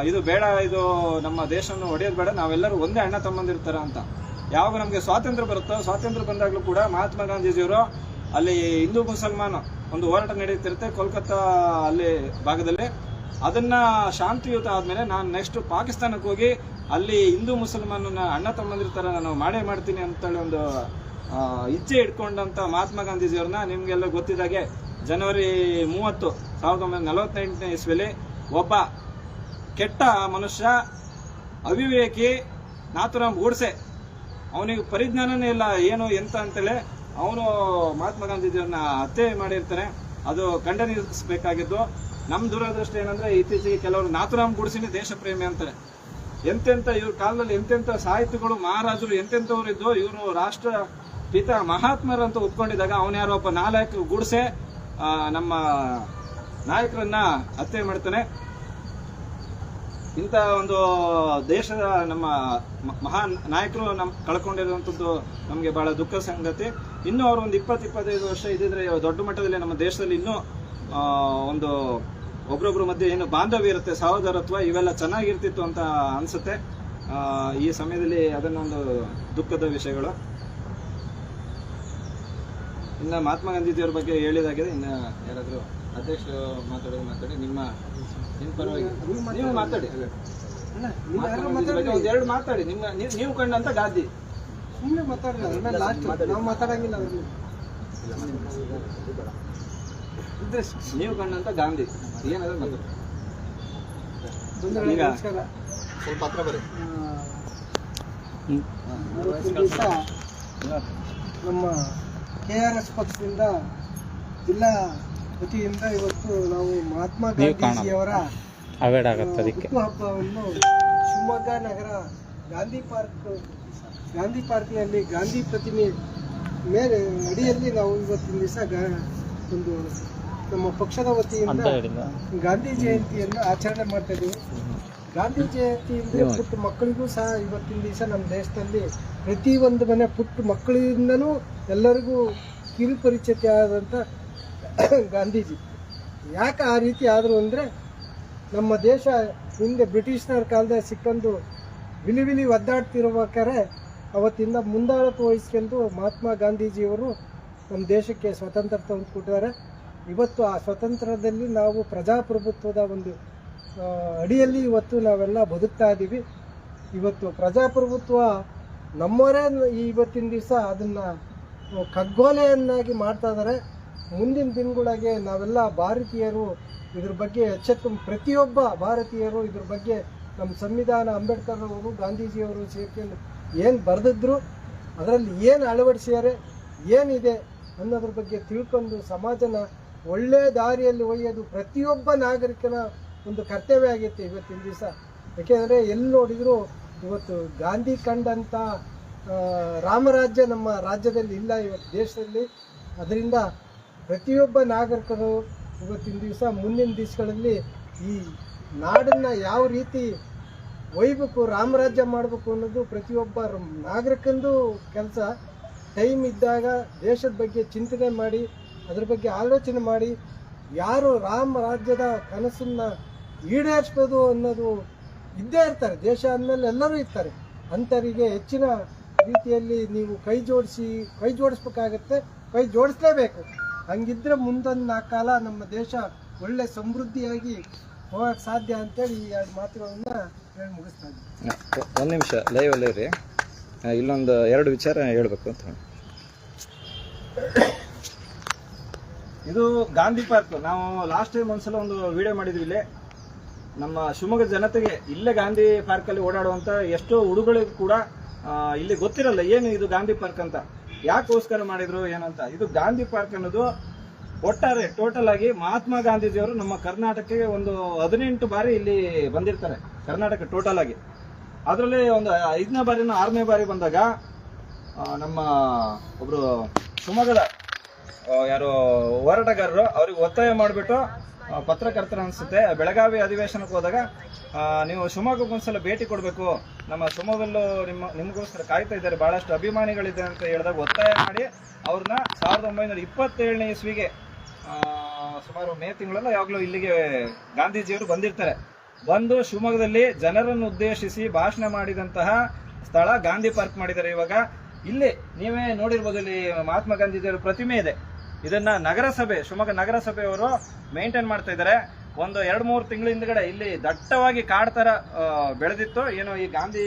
ಇದು ಬೇಡ, ಇದು ನಮ್ಮ ದೇಶವನ್ನು ಒಡೆಯೋದು ಬೇಡ, ನಾವೆಲ್ಲರೂ ಒಂದೇ ಅಣ್ಣ ತಮ್ಮಂದಿರ್ತಾರ ಅಂತ. ಯಾವಾಗ ನಮಗೆ ಸ್ವಾತಂತ್ರ್ಯ ಬರುತ್ತೋ, ಸ್ವಾತಂತ್ರ್ಯ ಬಂದಾಗಲೂ ಕೂಡ ಮಹಾತ್ಮ ಗಾಂಧೀಜಿಯವರು ಅಲ್ಲಿ ಹಿಂದೂ ಮುಸಲ್ಮಾನ ಒಂದು ಹೋರಾಟ ನಡೆಯುತ್ತಿರುತ್ತೆ ಕೋಲ್ಕತ್ತಾ ಅಲ್ಲಿ ಭಾಗದಲ್ಲಿ. ಅದನ್ನ ಶಾಂತಿಯುತ ಆದಮೇಲೆ ನಾನು ನೆಕ್ಸ್ಟ್ ಪಾಕಿಸ್ತಾನಕ್ಕೆ ಹೋಗಿ ಅಲ್ಲಿ ಹಿಂದೂ ಮುಸಲ್ಮಾನನ ಅಣ್ಣ ತಮ್ಮಂದಿರ್ತಾರೆ ನಾನು ಮಾಡೇ ಮಾಡ್ತೀನಿ ಅಂತೇಳಿ ಒಂದು ಇಚ್ಛೆ ಇಟ್ಕೊಂಡಂತ ಮಹಾತ್ಮ ಗಾಂಧೀಜಿಯವ್ರನ್ನ ನಿಮ್ಗೆಲ್ಲ ಗೊತ್ತಿದ್ದಾಗೆ ಜನವರಿ ಮೂವತ್ತು ಸಾವಿರದ ಒಂಬೈನೂರ ನಲವತ್ತೆಂಟನೇ ಇಸ್ವಿಯಲ್ಲಿ ಒಬ್ಬ ಕೆಟ್ಟ ಮನುಷ್ಯ, ಅವಿವೇಕಿ ನಾಥುರಾಮ್ ಗೂಡ್ಸೆ ಅವನಿಗೆ ಪರಿಜ್ಞಾನನೇ ಇಲ್ಲ, ಏನು, ಎಂತ ಅಂತೇಳಿ ಅವನು ಮಹಾತ್ಮ ಗಾಂಧೀಜಿಯವ್ರನ್ನ ಹತ್ಯೆ ಮಾಡಿರ್ತಾನೆ. ಅದು ಖಂಡನಿಸಬೇಕಾಗಿದ್ದು ನಮ್ಮ ದುರದೃಷ್ಟ ಏನಂದ್ರೆ ಇತ್ತೀಚೆಗೆ ಕೆಲವರು ನಾಥುರಾಮ್ ಗುಡ್ಸಿನಿ ದೇಶ ಪ್ರೇಮಿ ಅಂತಾರೆ. ಎಂತೆಂಥ ಇವ್ರ ಕಾಲದಲ್ಲಿ ಎಂತೆಂಥ ಸಾಹಿತ್ಯಗಳು, ಮಹಾರಾಜರು ಎಂತೆಂಥವ್ರು ಇದ್ದು ಇವರು ರಾಷ್ಟ್ರ ಪಿತ ಮಹಾತ್ಮರಂತ ಉತ್ಕೊಂಡಿದ್ದಾಗ ಅವನ ಯಾರೋ ಒಬ್ಬ ನಾಲ್ಕು ಗುಡಿಸೆ ನಮ್ಮ ನಾಯಕರನ್ನ ಹತ್ಯೆ ಮಾಡ್ತಾನೆ. ಇಂಥ ಒಂದು ದೇಶದ ನಮ್ಮ ಮಹಾನ್ ನಾಯಕರು ನಮ್, ಕಳ್ಕೊಂಡಿರುವಂಥದ್ದು ನಮಗೆ ಬಹಳ ದುಃಖ ಸಂಗತಿ. ಇನ್ನೂ ಅವರು ಒಂದು ಇಪ್ಪತ್ತು, ಇಪ್ಪತ್ತೈದು ವರ್ಷ ಇದ್ದಿದ್ರೆ ದೊಡ್ಡ ಮಟ್ಟದಲ್ಲಿ ನಮ್ಮ ದೇಶದಲ್ಲಿ ಇನ್ನೂ ಒಂದು ಒಬ್ರೊಬ್ರ ಮಧ್ಯೆ ಏನು ಬಾಂಧವ್ಯ ಇರುತ್ತೆ, ಸಹೋದರತ್ವ ಇವೆಲ್ಲ ಚೆನ್ನಾಗಿರ್ತಿತ್ತು ಅಂತ ಅನ್ಸುತ್ತೆ. ಈ ಸಮಯದಲ್ಲಿ ಅದನ್ನೊಂದು ದುಃಖದ ವಿಷಯಗಳು. ಇನ್ನ ಮಹಾತ್ಮ ಗಾಂಧೀಜಿಯವ್ರ ಬಗ್ಗೆ ಹೇಳಿದಾಗಿದೆ ಇನ್ನ ಯಾರಾದ್ರೂ ಅಧ್ಯಕ್ಷರು ಮಾತಾಡೋದು ಮಾತಾಡಿ ನಿಮ್ಮ ನಿಮ್ಮ ಪರವಾಗಿ. ನೀವು ಮಾತಾಡಿ. ಒಂದೆರಡು ಮಾತಾಡಿ. ನಿಮ್ಮ ನೀವು- ಕಂಡಂತ ಗಾದಿ ಸುಮ್ಮನೆ ಲಾಸ್ಟ್ ನಾವು ಮಾತಾಡಂಗಿಲ್ಲ ಇದ್ರೆ ನೀವು ಕಂಡಂತ ಗಾಂಧಿ. ಏನಾದ್ರು ಮಾತಾಡಿ. ಸ್ವಲ್ಪ ಹತ್ರ ಇವತ್ತಿನ ನಮ್ಮ ಕೆ ಆರ್ ಎಸ್ ಪಕ್ಷದಿಂದ ಜಿಲ್ಲಾ ವತಿಯಿಂದ ಇವತ್ತು ನಾವು ಮಹಾತ್ಮ ಗಾಂಧೀಜಿಯವರ ಹಬ್ಬವನ್ನು ಶಿವಮೊಗ್ಗ ನಗರ ಗಾಂಧಿ ಪಾರ್ಕ್ ಗಾಂಧಿ ಪಾರ್ಕ್ನಲ್ಲಿ ಗಾಂಧಿ ಪ್ರತಿಮೆ ಮೇಲೆ ಅಡಿಯಲ್ಲಿ ನಾವು ಇವತ್ತಿನ ದಿವಸ ಒಂದು ನಮ್ಮ ಪಕ್ಷದ ವತಿಯಿಂದ ಗಾಂಧಿ ಜಯಂತಿಯನ್ನು ಆಚರಣೆ ಮಾಡ್ತಾ ಇದ್ದೀವಿ. ಗಾಂಧಿ ಜಯಂತಿ ಅಂದರೆ ಪುಟ್ಟ ಮಕ್ಕಳಿಗೂ ಸಹ ಇವತ್ತಿನ ದಿವಸ ನಮ್ಮ ದೇಶದಲ್ಲಿ ಪ್ರತಿ ಒಂದು ಮನೆ ಪುಟ್ಟ ಮಕ್ಕಳಿಂದನೂ ಎಲ್ಲರಿಗೂ ಕಿರುಪರಿಚಿತ ಆದಂಥ ಗಾಂಧೀಜಿ. ಯಾಕೆ ಆ ರೀತಿ ಆದರು ಅಂದರೆ ನಮ್ಮ ದೇಶ ಹಿಂದೆ ಬ್ರಿಟಿಷ್ನವ್ರ ಕಾಲದಲ್ಲಿ ಸಿಕ್ಕಂದು ವಿಲಿ ವಿಲಿ ಒದ್ದಾಡ್ತಿರ್ಬೇಕಾದ್ರೆ ಅವತ್ತಿಂದ ಮುಂದಾಳತ್ವ ವಹಿಸ್ಕೊಂಡು ಮಹಾತ್ಮ ಗಾಂಧೀಜಿಯವರು ನಮ್ಮ ದೇಶಕ್ಕೆ ಸ್ವತಂತ್ರ ತಂದುಕೊಟ್ಟಿದ್ದಾರೆ ಇವತ್ತು ಆ ಸ್ವತಂತ್ರದಲ್ಲಿ ನಾವು ಪ್ರಜಾಪ್ರಭುತ್ವದ ಒಂದು ಅಡಿಯಲ್ಲಿ ಇವತ್ತು ನಾವೆಲ್ಲ ಬದುಕ್ತಾ ಇದ್ದೀವಿ. ಇವತ್ತು ಪ್ರಜಾಪ್ರಭುತ್ವ ನಮ್ಮವರೇ ಇವತ್ತಿನ ದಿವಸ ಅದನ್ನು ಕಗ್ಗೋಲೆಯನ್ನಾಗಿ ಮಾಡ್ತಾ ಇದ್ದಾರೆ. ಮುಂದಿನ ದಿನಗಳಿಗೆ ನಾವೆಲ್ಲ ಭಾರತೀಯರು ಇದ್ರ ಬಗ್ಗೆ ಎಚ್ಚೆತ್ತು, ಪ್ರತಿಯೊಬ್ಬ ಭಾರತೀಯರು ಇದ್ರ ಬಗ್ಗೆ ನಮ್ಮ ಸಂವಿಧಾನ, ಅಂಬೇಡ್ಕರ್ ಅವರು ಗಾಂಧೀಜಿಯವರು ಸೇರ್ಕೊಂಡು ಏನು ಬರೆದಿದ್ರು, ಅದರಲ್ಲಿ ಏನು ಅಳವಡಿಸಿದ್ದಾರೆ, ಏನಿದೆ ಅನ್ನೋದ್ರ ಬಗ್ಗೆ ತಿಳ್ಕೊಂಡು ಸಮಾಜನ ಒಳ್ಳೆಯ ದಾರಿಯಲ್ಲಿ ಒಯ್ಯೋದು ಪ್ರತಿಯೊಬ್ಬ ನಾಗರಿಕನ ಒಂದು ಕರ್ತವ್ಯ ಆಗಿತ್ತು ಇವತ್ತಿನ ದಿವಸ. ಯಾಕೆಂದರೆ ಎಲ್ಲಿ ನೋಡಿದರೂ ಇವತ್ತು ಗಾಂಧಿ ಕಂಡಂಥ ರಾಮರಾಜ್ಯ ನಮ್ಮ ರಾಜ್ಯದಲ್ಲಿ ಇಲ್ಲ ಇವತ್ತು ದೇಶದಲ್ಲಿ. ಅದರಿಂದ ಪ್ರತಿಯೊಬ್ಬ ನಾಗರಿಕರು ಇವತ್ತಿನ ದಿವಸ ಮುಂದಿನ ದಿವಸಗಳಲ್ಲಿ ಈ ನಾಡನ್ನು ಯಾವ ರೀತಿ ಒಯ್ಬೇಕು, ರಾಮರಾಜ್ಯ ಮಾಡಬೇಕು ಅನ್ನೋದು ಪ್ರತಿಯೊಬ್ಬ ನಾಗರಿಕಂದು ಕೆಲಸ. ಟೈಮ್ ಇದ್ದಾಗ ದೇಶದ ಬಗ್ಗೆ ಚಿಂತನೆ ಮಾಡಿ, ಅದ್ರ ಬಗ್ಗೆ ಆಲೋಚನೆ ಮಾಡಿ, ಯಾರು ರಾಮ ರಾಜ್ಯದ ಕನಸನ್ನು ಈಡೇರಿಸ್ಬೋದು ಅನ್ನೋದು ಇದ್ದೇ ಇರ್ತಾರೆ. ದೇಶ ಅಂದಮೇಲೆ ಎಲ್ಲರೂ ಇರ್ತಾರೆ. ಅಂಥವರಿಗೆ ಹೆಚ್ಚಿನ ರೀತಿಯಲ್ಲಿ ನೀವು ಕೈ ಜೋಡಿಸಿ ಕೈ ಜೋಡಿಸ್ಬೇಕಾಗತ್ತೆ. ಕೈ ಜೋಡಿಸ್ಲೇಬೇಕು. ಹಂಗಿದ್ರೆ ಮುಂದೊಂದು ನಾಲ್ಕು ಕಾಲ ನಮ್ಮ ದೇಶ ಒಳ್ಳೆ ಸಮೃದ್ಧಿಯಾಗಿ ಹೋಗಕ್ಕೆ ಸಾಧ್ಯ ಅಂತೇಳಿ ಈ ಎರಡು ಮಾತುಗಳನ್ನ ಹೇಳಿ ಮುಗಿಸ್ತಾ ಇದ್ದೀನಿ. ಒಂದು ನಿಮಿಷ ಲೈವ್ ಅಲ್ಲೇ ರೀ ಇಲ್ಲೊಂದು ಎರಡು ವಿಚಾರ ಹೇಳ್ಬೇಕು ಅಂತ ಇದು ಗಾಂಧಿ ಪಾರ್ಕ್. ನಾವು ಲಾಸ್ಟ್ ಟೈಮ್ ಒಂದ್ಸಲ ಒಂದು ವಿಡಿಯೋ ಮಾಡಿದ್ವಿ ಇಲ್ಲಿ. ನಮ್ಮ ಶಿವಮೊಗ್ಗ ಜನತೆಗೆ ಇಲ್ಲೇ ಗಾಂಧಿ ಪಾರ್ಕಲ್ಲಿ ಅಲ್ಲಿ ಓಡಾಡುವಂತ ಎಷ್ಟೋ ಹುಡುಗಳಿಗೂ ಕೂಡ ಇಲ್ಲಿ ಗೊತ್ತಿರಲ್ಲ ಏನು ಇದು ಗಾಂಧಿ ಪಾರ್ಕ್ ಅಂತ. ಯಾಕೋಸ್ಕರ ಮಾಡಿದ್ರು, ಏನಂತ. ಇದು ಗಾಂಧಿ ಪಾರ್ಕ್ ಅನ್ನೋದು ಒಟ್ಟಾರೆ ಟೋಟಲ್ ಆಗಿ ಮಹಾತ್ಮ ಗಾಂಧೀಜಿಯವರು ನಮ್ಮ ಕರ್ನಾಟಕಕ್ಕೆ ಒಂದು ಹದಿನೆಂಟು ಬಾರಿ ಇಲ್ಲಿ ಬಂದಿರ್ತಾರೆ. ಕರ್ನಾಟಕ ಟೋಟಲ್ ಆಗಿ. ಅದರಲ್ಲಿ ಒಂದು ಐದನೇ ಬಾರಿನ ಆರನೇ ಬಾರಿ ಬಂದಾಗ ನಮ್ಮ ಒಬ್ರು ಶಿವಮೊಗ್ಗದ ಯಾರು ಹೋರಾಟಗಾರರು, ಅವ್ರಿಗೆ ಒತ್ತಾಯ ಮಾಡಿಬಿಟ್ಟು ಪತ್ರಕರ್ತರ ಅನಿಸುತ್ತೆ. ಬೆಳಗಾವಿ ಅಧಿವೇಶನಕ್ಕೆ ಹೋದಾಗ ನೀವು ಶಿವಮೊಗ್ಗಕ್ಕೆ ಒಂದ್ಸಲ ಭೇಟಿ ಕೊಡಬೇಕು. ನಮ್ಮ ಶಿವಮೊಗ್ಗಲ್ಲೂ ನಿಮ್ಮ, ನಿಮಗೋಸ್ಕರ ಕಾಯ್ತಾ ಇದ್ದಾರೆ. ಬಹಳಷ್ಟು ಅಭಿಮಾನಿಗಳಿದೆ ಅಂತ ಹೇಳಿದಾಗ ಒತ್ತಾಯ ಮಾಡಿ ಅವ್ರನ್ನ ಸಾವಿರದ ಒಂಬೈನೂರ ಇಪ್ಪತ್ತೇಳನೇ ಇಸ್ವಿಗೆ ಸುಮಾರು ಮೇ ತಿಂಗಳಲ್ಲ ಯಾವಾಗಲೂ ಇಲ್ಲಿಗೆ ಗಾಂಧೀಜಿಯವರು ಬಂದಿರ್ತಾರೆ. ಬಂದು ಶಿವಮೊಗ್ಗದಲ್ಲಿ ಜನರನ್ನು ಉದ್ದೇಶಿಸಿ ಭಾಷಣ ಮಾಡಿದಂತಹ ಸ್ಥಳ ಗಾಂಧಿ ಪಾರ್ಕ್ ಮಾಡಿದ್ದಾರೆ ಇವಾಗ. ಇಲ್ಲಿ ನೀವೇ ನೋಡಿರ್ಬೋದು, ಇಲ್ಲಿ ಮಹಾತ್ಮ ಗಾಂಧೀಜಿಯವರ ಪ್ರತಿಮೆ ಇದೆ. ಇದನ್ನ ನಗರಸಭೆ, ಶಿವಮೊಗ್ಗ ನಗರಸಭೆಯವರು ಮೇಂಟೈನ್ ಮಾಡ್ತಾ ಇದ್ದಾರೆ. ಒಂದು ಎರಡು ಮೂರು ತಿಂಗಳ ಹಿಂದ್ಗಡೆ ಇಲ್ಲಿ ದಟ್ಟವಾಗಿ ಕಾಡ್ ತರ ಬೆಳೆದಿತ್ತು. ಏನು ಈ ಗಾಂಧಿ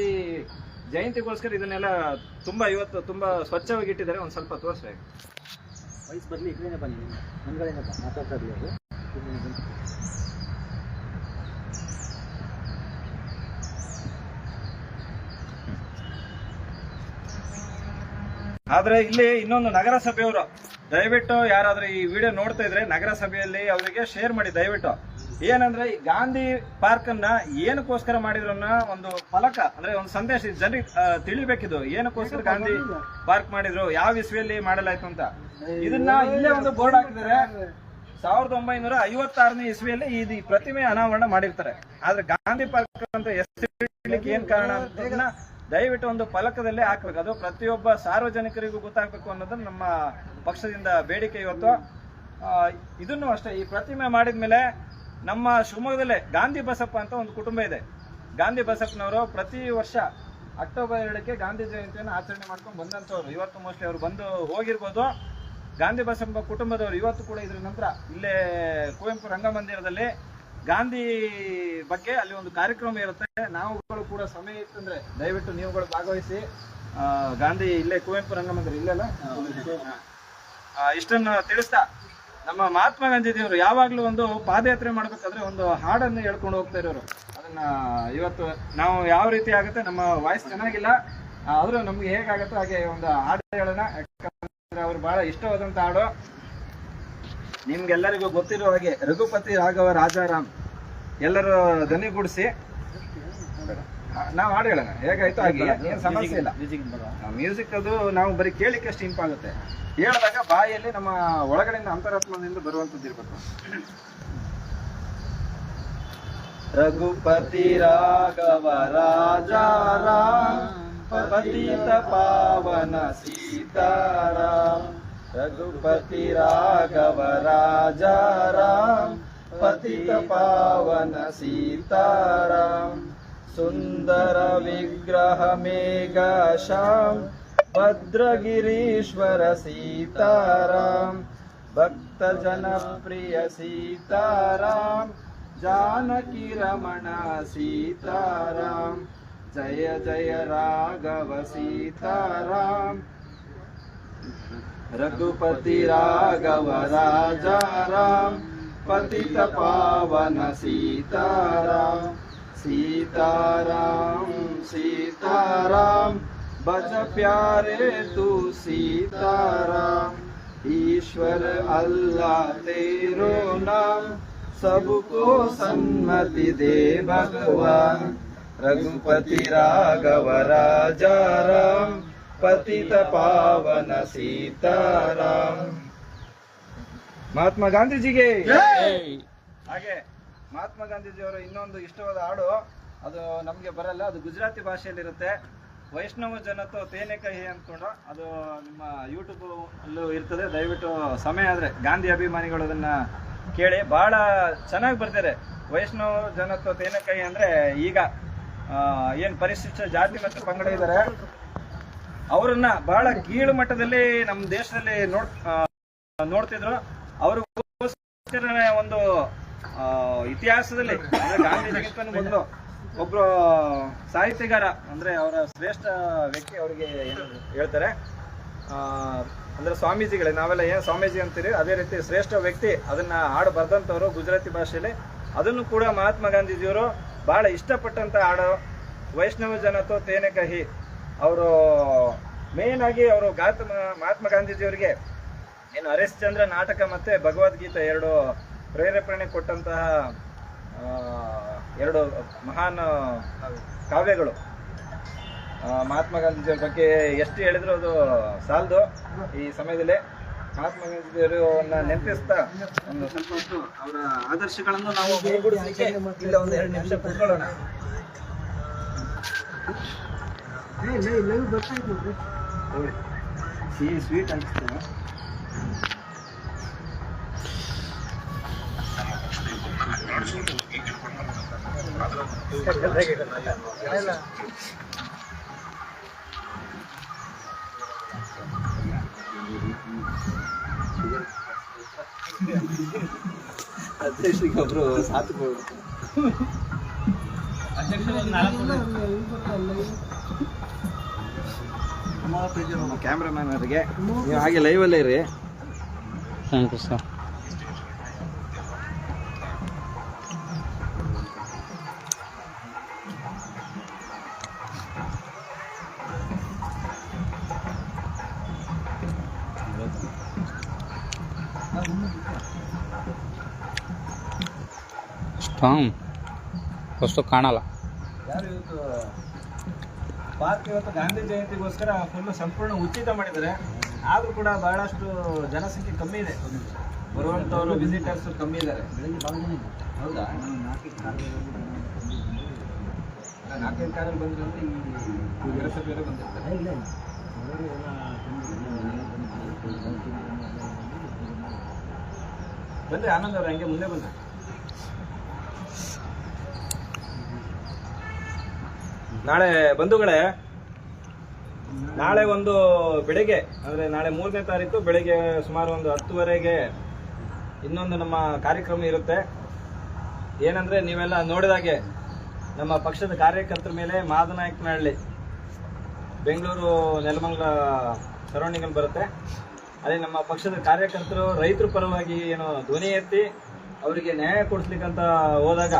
ಜಯಂತಿಗೋಸ್ಕರ ಇದನ್ನೆಲ್ಲ ತುಂಬಾ ಇವತ್ತು ತುಂಬಾ ಸ್ವಚ್ಛವಾಗಿ ಇಟ್ಟಿದ್ದಾರೆ. ಒಂದ್ ಸ್ವಲ್ಪ ತೋರಿಸ್ಬೇಕು. ವಯಸ್ಸು ಬರಲಿ ಬನ್ನಿ. ಮುಂದ್ಗಡೆ ಮಾತಾಡ್ತಾ ಇರಲಿ ಆದ್ರೆ ಇಲ್ಲಿ ಇನ್ನೊಂದು ನಗರಸಭೆಯವರು, ದಯವಿಟ್ಟು ಯಾರಾದ್ರೂ ಈ ವಿಡಿಯೋ ನೋಡ್ತಾ ಇದ್ರೆ ನಗರಸಭೆಯಲ್ಲಿ ಅವರಿಗೆ ಶೇರ್ ಮಾಡಿ, ದಯವಿಟ್ಟು. ಏನಂದ್ರೆ ಈ ಗಾಂಧಿ ಪಾರ್ಕ್ ಅನ್ನ ಏನಕ್ಕೋಸ್ಕರ ಮಾಡಿದ್ರು ಅನ್ನೋ ಒಂದು ಫಲಕ, ಅಂದ್ರೆ ಒಂದು ಸಂದೇಶ ಜನರಿಗೆ ತಿಳಿಬೇಕಿದು. ಏನಕ್ಕೋಸ್ಕರ ಗಾಂಧಿ ಪಾರ್ಕ್ ಮಾಡಿದ್ರು, ಯಾವ ಇಸ್ವಿಯಲ್ಲಿ ಮಾಡಲಾಯ್ತು ಅಂತ. ಇದನ್ನ ಇಲ್ಲೇ ಒಂದು ಬೋರ್ಡ್ ಹಾಕಿದರೆ ಸಾವಿರದ ಒಂಬೈನೂರ ಐವತ್ತಾರನೇ ಇಸ್ವಿಯಲ್ಲಿ ಇದು ಪ್ರತಿಮೆ ಅನಾವರಣ ಮಾಡಿರ್ತಾರೆ. ಆದ್ರೆ ಗಾಂಧಿ ಪಾರ್ಕ್ ಅಂತ ಹೆಸರು ಏನ್ ಕಾರಣ ದಯವಿಟ್ಟು ಒಂದು ಫಲಕದಲ್ಲೇ ಹಾಕ್ಬೇಕು. ಅದು ಪ್ರತಿಯೊಬ್ಬ ಸಾರ್ವಜನಿಕರಿಗೂ ಗೊತ್ತಾಗಬೇಕು ಅನ್ನೋದು ನಮ್ಮ ಪಕ್ಷದಿಂದ ಬೇಡಿಕೆ ಇವತ್ತು. ಇದನ್ನು ಅಷ್ಟೇ, ಈ ಪ್ರತಿಮೆ ಮಾಡಿದ್ಮೇಲೆ ನಮ್ಮ ಶಿವಮೊಗ್ಗದಲ್ಲೇ ಗಾಂಧಿ ಬಸಪ್ಪ ಅಂತ ಒಂದು ಕುಟುಂಬ ಇದೆ. ಗಾಂಧಿ ಬಸಪ್ಪನವರು ಪ್ರತಿ ವರ್ಷ ಅಕ್ಟೋಬರ್ ಏಳಕ್ಕೆ ಗಾಂಧಿ ಜಯಂತಿಯನ್ನು ಆಚರಣೆ ಮಾಡ್ಕೊಂಡು ಬಂದಂತವ್ರು ಇವತ್ತು ಮೋಸ್ಟ್ಲಿ ಅವರು ಬಂದು ಹೋಗಿರ್ಬೋದು. ಗಾಂಧಿ ಬಸಪ್ಪ ಕುಟುಂಬದವರು ಇವತ್ತು ಕೂಡ ಇದ್ರ ನಂತರ ಇಲ್ಲೇ ಕುವೆಂಪು ರಂಗಮಂದಿರದಲ್ಲಿ ಗಾಂಧಿ ಬಗ್ಗೆ ಅಲ್ಲಿ ಒಂದು ಕಾರ್ಯಕ್ರಮ ಇರುತ್ತೆ. ನಾವುಗಳು ಕೂಡ ಸಮಯ ಇತ್ತಂದ್ರೆ ದಯವಿಟ್ಟು ನೀವುಗಳು ಭಾಗವಹಿಸಿ ಆ, ಗಾಂಧಿ ಇಲ್ಲೇ ಕುವೆಂಪು ರಂಗಮಂದಿರ ಇಲ್ಲಲ್ಲ ಇಷ್ಟನ್ನ ತಿಳಿಸ್ತಾ ನಮ್ಮ ಮಹಾತ್ಮ ಗಾಂಧೀಜಿಯವರು ಯಾವಾಗ್ಲೂ ಒಂದು ಪಾದಯಾತ್ರೆ ಮಾಡ್ಬೇಕಾದ್ರೆ ಒಂದು ಹಾಡನ್ನು ಹೇಳ್ಕೊಂಡು ಹೋಗ್ತಾ ಇರೋರು. ಅದನ್ನ ಇವತ್ತು ನಾವು ಯಾವ ರೀತಿ ಆಗುತ್ತೆ ನಮ್ಮ ವಾಯ್ಸ್ ಚೆನ್ನಾಗಿಲ್ಲ. ಆದ್ರೂ ನಮ್ಗೆ ಹೇಗಾಗುತ್ತೋ ಹಾಗೆ ಒಂದು ಹಾಡು ಹೇಳೋಣ. ಯಾಕಂದ್ರೆ ಅವ್ರು ಬಹಳ ಇಷ್ಟವಾದಂತ ಹಾಡು. ನಿಮ್ಗೆಲ್ಲರಿಗೂ ಗೊತ್ತಿರೋ ಹಾಗೆ ರಘುಪತಿ ರಾಘವ ರಾಜಾರಾಮ್ ಎಲ್ಲರೂ ದನಿಗೂಡಿಸಿ ನಾವು ಹಾಡು ಹೇಳೋಣ. ಹೇಗಾಯ್ತು ಹಾಗೆ? ಏನು ಸಮಸ್ಯೆ ಇಲ್ಲ. ಮ್ಯೂಸಿಕ್ ಅದು ನಾವು ಬರೀ ಕೇಳಿಕ್ಕೆ ಅಷ್ಟು ಇಂಪಾಗುತ್ತೆ ಹೇಳಿದಾಗ ಬಾಯಲ್ಲಿ ನಮ್ಮ ಒಳಗಡೆಯಿಂದ ಅಂತರಾತ್ಮದಿಂದ ಬರುವಂಥದ್ದು ಇರ್ಬೇಕು. ರಘುಪತಿ ರಾಘವ ರಾಜಾರಾಮ್ ಪತಿತ ಪಾವನ ಸೀತಾರಾಮ್. ರಘುಪತಿ ರಾಘವ ರಾಜಾರಾಮ್ ಪತಿತ ಪಾವನ ಸೀತಾರಾಮ್ ಸುಂದರ ವಿಗ್ರಹ ಮೇಘ ಶ್ಯಾಮ್ ಭದ್ರಗಿರೀಶ್ವರ ಸೀತಾರಾಮ್ ಭಕ್ತ ಜನಪ್ರಿಯ ಸೀತಾರಾಮ್ ಜಾನಕಿ ರಮಣ ಸೀತಾರಾಮ್ ಜಯ ಜಯ ರಾಘವ ಸೀತಾರಾಮ್ रघुपति राघव राजा राम पतित पावन सीताराम सीताराम सीताराम बच प्यारे तू सीताराम। ईश्वर अल्लाह तेरो नाम, सबको सन्मति दे भगवान। रघुपति राघव राजा राम ಪತಿತ ಪಾವನ ಸೀತಾರಾಮ್. ಮಹಾತ್ಮ ಗಾಂಧೀಜಿಗೆ. ಹಾಗೆ ಮಹಾತ್ಮ ಗಾಂಧೀಜಿ ಅವರ ಇನ್ನೊಂದು ಇಷ್ಟವಾದ ಹಾಡು ಅದು ನಮ್ಗೆ ಬರಲ್ಲ ಅದು ಗುಜರಾತಿ ಭಾಷೆಯಲ್ಲಿರುತ್ತೆ. ವೈಷ್ಣವ ಜನತೋ ತೇನೆ ಕಹಿ ಅಂದ್ಕೊಂಡು ಅದು ನಿಮ್ಮ ಯೂಟ್ಯೂಬ್ ಅಲ್ಲೂ ಇರ್ತದೆ ದಯವಿಟ್ಟು ಸಮಯ ಆದ್ರೆ ಗಾಂಧಿ ಅಭಿಮಾನಿಗಳು ಅದನ್ನ ಕೇಳಿ. ಬಹಳ ಚೆನ್ನಾಗಿ ಬರ್ತಾರೆ ವೈಷ್ಣವ ಜನತ್ವ ತೇನೆ ಕಹಿ ಅಂದ್ರೆ ಈಗ ಏನು ಪರಿಶಿಷ್ಟ ಜಾತಿ ಮತ್ತು ಪಂಗಡ ಇದ್ದಾರೆ ಅವರನ್ನ ಬಹಳ ಕೀಳು ಮಟ್ಟದಲ್ಲಿ ನಮ್ಮ ದೇಶದಲ್ಲಿ ನೋಡ್ ನೋಡ್ತಿದ್ರು. ಅವ್ರಿಗೋಸ್ಕರ ಒಂದು ಇತಿಹಾಸದಲ್ಲಿ ಗಾಂಧೀಜಿ ಮೊದಲು ಒಬ್ರು ಸಾಹಿತ್ಯಗಾರ, ಅಂದ್ರೆ ಅವರ ಶ್ರೇಷ್ಠ ವ್ಯಕ್ತಿ ಅವರಿಗೆ ಹೇಳ್ತಾರೆ. ಅಂದ್ರೆ ಸ್ವಾಮೀಜಿಗಳೇ, ನಾವೆಲ್ಲ ಏನು ಸ್ವಾಮೀಜಿ ಅಂತೀರಿ? ಅದೇ ರೀತಿ ಶ್ರೇಷ್ಠ ವ್ಯಕ್ತಿ, ಅದನ್ನ ಹಾಡು ಬರ್ದಂಥವ್ರು ಗುಜರಾತಿ ಭಾಷೆಯಲ್ಲಿ. ಅದನ್ನು ಕೂಡ ಮಹಾತ್ಮ ಗಾಂಧೀಜಿಯವರು ಬಹಳ ಇಷ್ಟಪಟ್ಟಂತ ಹಾಡು. ವೈಷ್ಣವ ಜನತೋ ತೇನೆ ಕಹಿ. ಅವರು ಮೇನ್ ಆಗಿ ಅವರು ಗಾತ್ಮ ಮಹಾತ್ಮ ಗಾಂಧೀಜಿಯವರಿಗೆ ಏನು ಹರಿಶ್ಚಂದ್ರ ನಾಟಕ ಮತ್ತೆ ಭಗವದ್ಗೀತೆ ಎರಡು ಪ್ರೇರೇಪಣೆ ಕೊಟ್ಟಂತಹ ಎರಡು ಮಹಾನ್ ಕಾವ್ಯಗಳು. ಮಹಾತ್ಮ ಗಾಂಧೀಜಿಯವ್ರ ಬಗ್ಗೆ ಎಷ್ಟು ಹೇಳಿದ್ರು ಅದು ಸಾಲದು ಈ ಸಮಯದಲ್ಲಿ. ಮಹಾತ್ಮ ಗಾಂಧೀಜಿಯವರನ್ನ ನೆನಪಿಸ್ತಾ ಒಂದು ಸ್ವಲ್ಪ ಹೊತ್ತು ಅವರ ಆದರ್ಶಗಳನ್ನು ನಾವು ಒಂದು ಎರಡು ನಿಮಿಷ ಕುತ್ಕೊಳ್ಳೋಣ. ಸ್ವೀಟ್ ಅನಿಸ್ತೇನೆ ಅಧ್ಯಕ್ಷರಿಗೆ ಒಬ್ರು ಸಾಥ್ ಕೊಡ್ಬೇಕು ನಮ್ಮ ಕ್ಯಾಮ್ರಾಮ್ಯಾನ್ ಫಸ್ಟು ಹಾಗೆ ಇರಿ. ಸ್ಟ್ರಾಂಗ್ ಕಾಣಲ್ಲ. ಪಾರ್ಕ್ ಇವತ್ತು ಗಾಂಧಿ ಜಯಂತಿಗೋಸ್ಕರ ಫುಲ್ಲು ಸಂಪೂರ್ಣ ಉಚಿತ ಮಾಡಿದ್ದಾರೆ. ಆದರೂ ಕೂಡ ಬಹಳಷ್ಟು ಜನಸಂಖ್ಯೆ ಕಮ್ಮಿ ಇದೆ. ಬರುವಂಥವರು ವಿಸಿಟರ್ಸ್ ಕಮ್ಮಿ ಇದ್ದಾರೆ. ಹೌದಾ? ನಾಲ್ಕೈದು ಕಾರಲ್ಲಿ ಬಂದ್ರೆ ಅಂದರೆ ಈ ಬೇರೆ ಬಂದಿರ್ತಾರೆ. ಬಂದ್ರೆ ಆನಂದ್ ಅವ್ರ ಹಂಗೆ ಮುಂದೆ ಬಂದ್ರೆ. ನಾಳೆ ಬಂಧುಗಳೇ, ನಾಳೆ ಒಂದು ಬೆಳಿಗ್ಗೆ, ಅಂದ್ರೆ ನಾಳೆ ಮೂರನೇ ತಾರೀಕು ಬೆಳಿಗ್ಗೆ ಸುಮಾರು ಒಂದು ಹತ್ತುವರೆಗೆ ಇನ್ನೊಂದು ನಮ್ಮ ಕಾರ್ಯಕ್ರಮ ಇರುತ್ತೆ. ಏನಂದ್ರೆ ನೀವೆಲ್ಲ ನೋಡಿದಾಗೆ ನಮ್ಮ ಪಕ್ಷದ ಕಾರ್ಯಕರ್ತರ ಮೇಲೆ ಮಾದನಾಯಕನಹಳ್ಳಿ ಬೆಂಗಳೂರು ನೆಲಮಂಗಲ ಸರೌಂಡಿಂಗಲ್ಲಿ ಬರುತ್ತೆ. ಅದೇ ನಮ್ಮ ಪಕ್ಷದ ಕಾರ್ಯಕರ್ತರು ರೈತರ ಪರವಾಗಿ ಏನು ಧ್ವನಿ ಎತ್ತಿ ಅವರಿಗೆ ನ್ಯಾಯ ಕೊಡಿಸ್ಲಿಕ್ಕಂತ ಹೋದಾಗ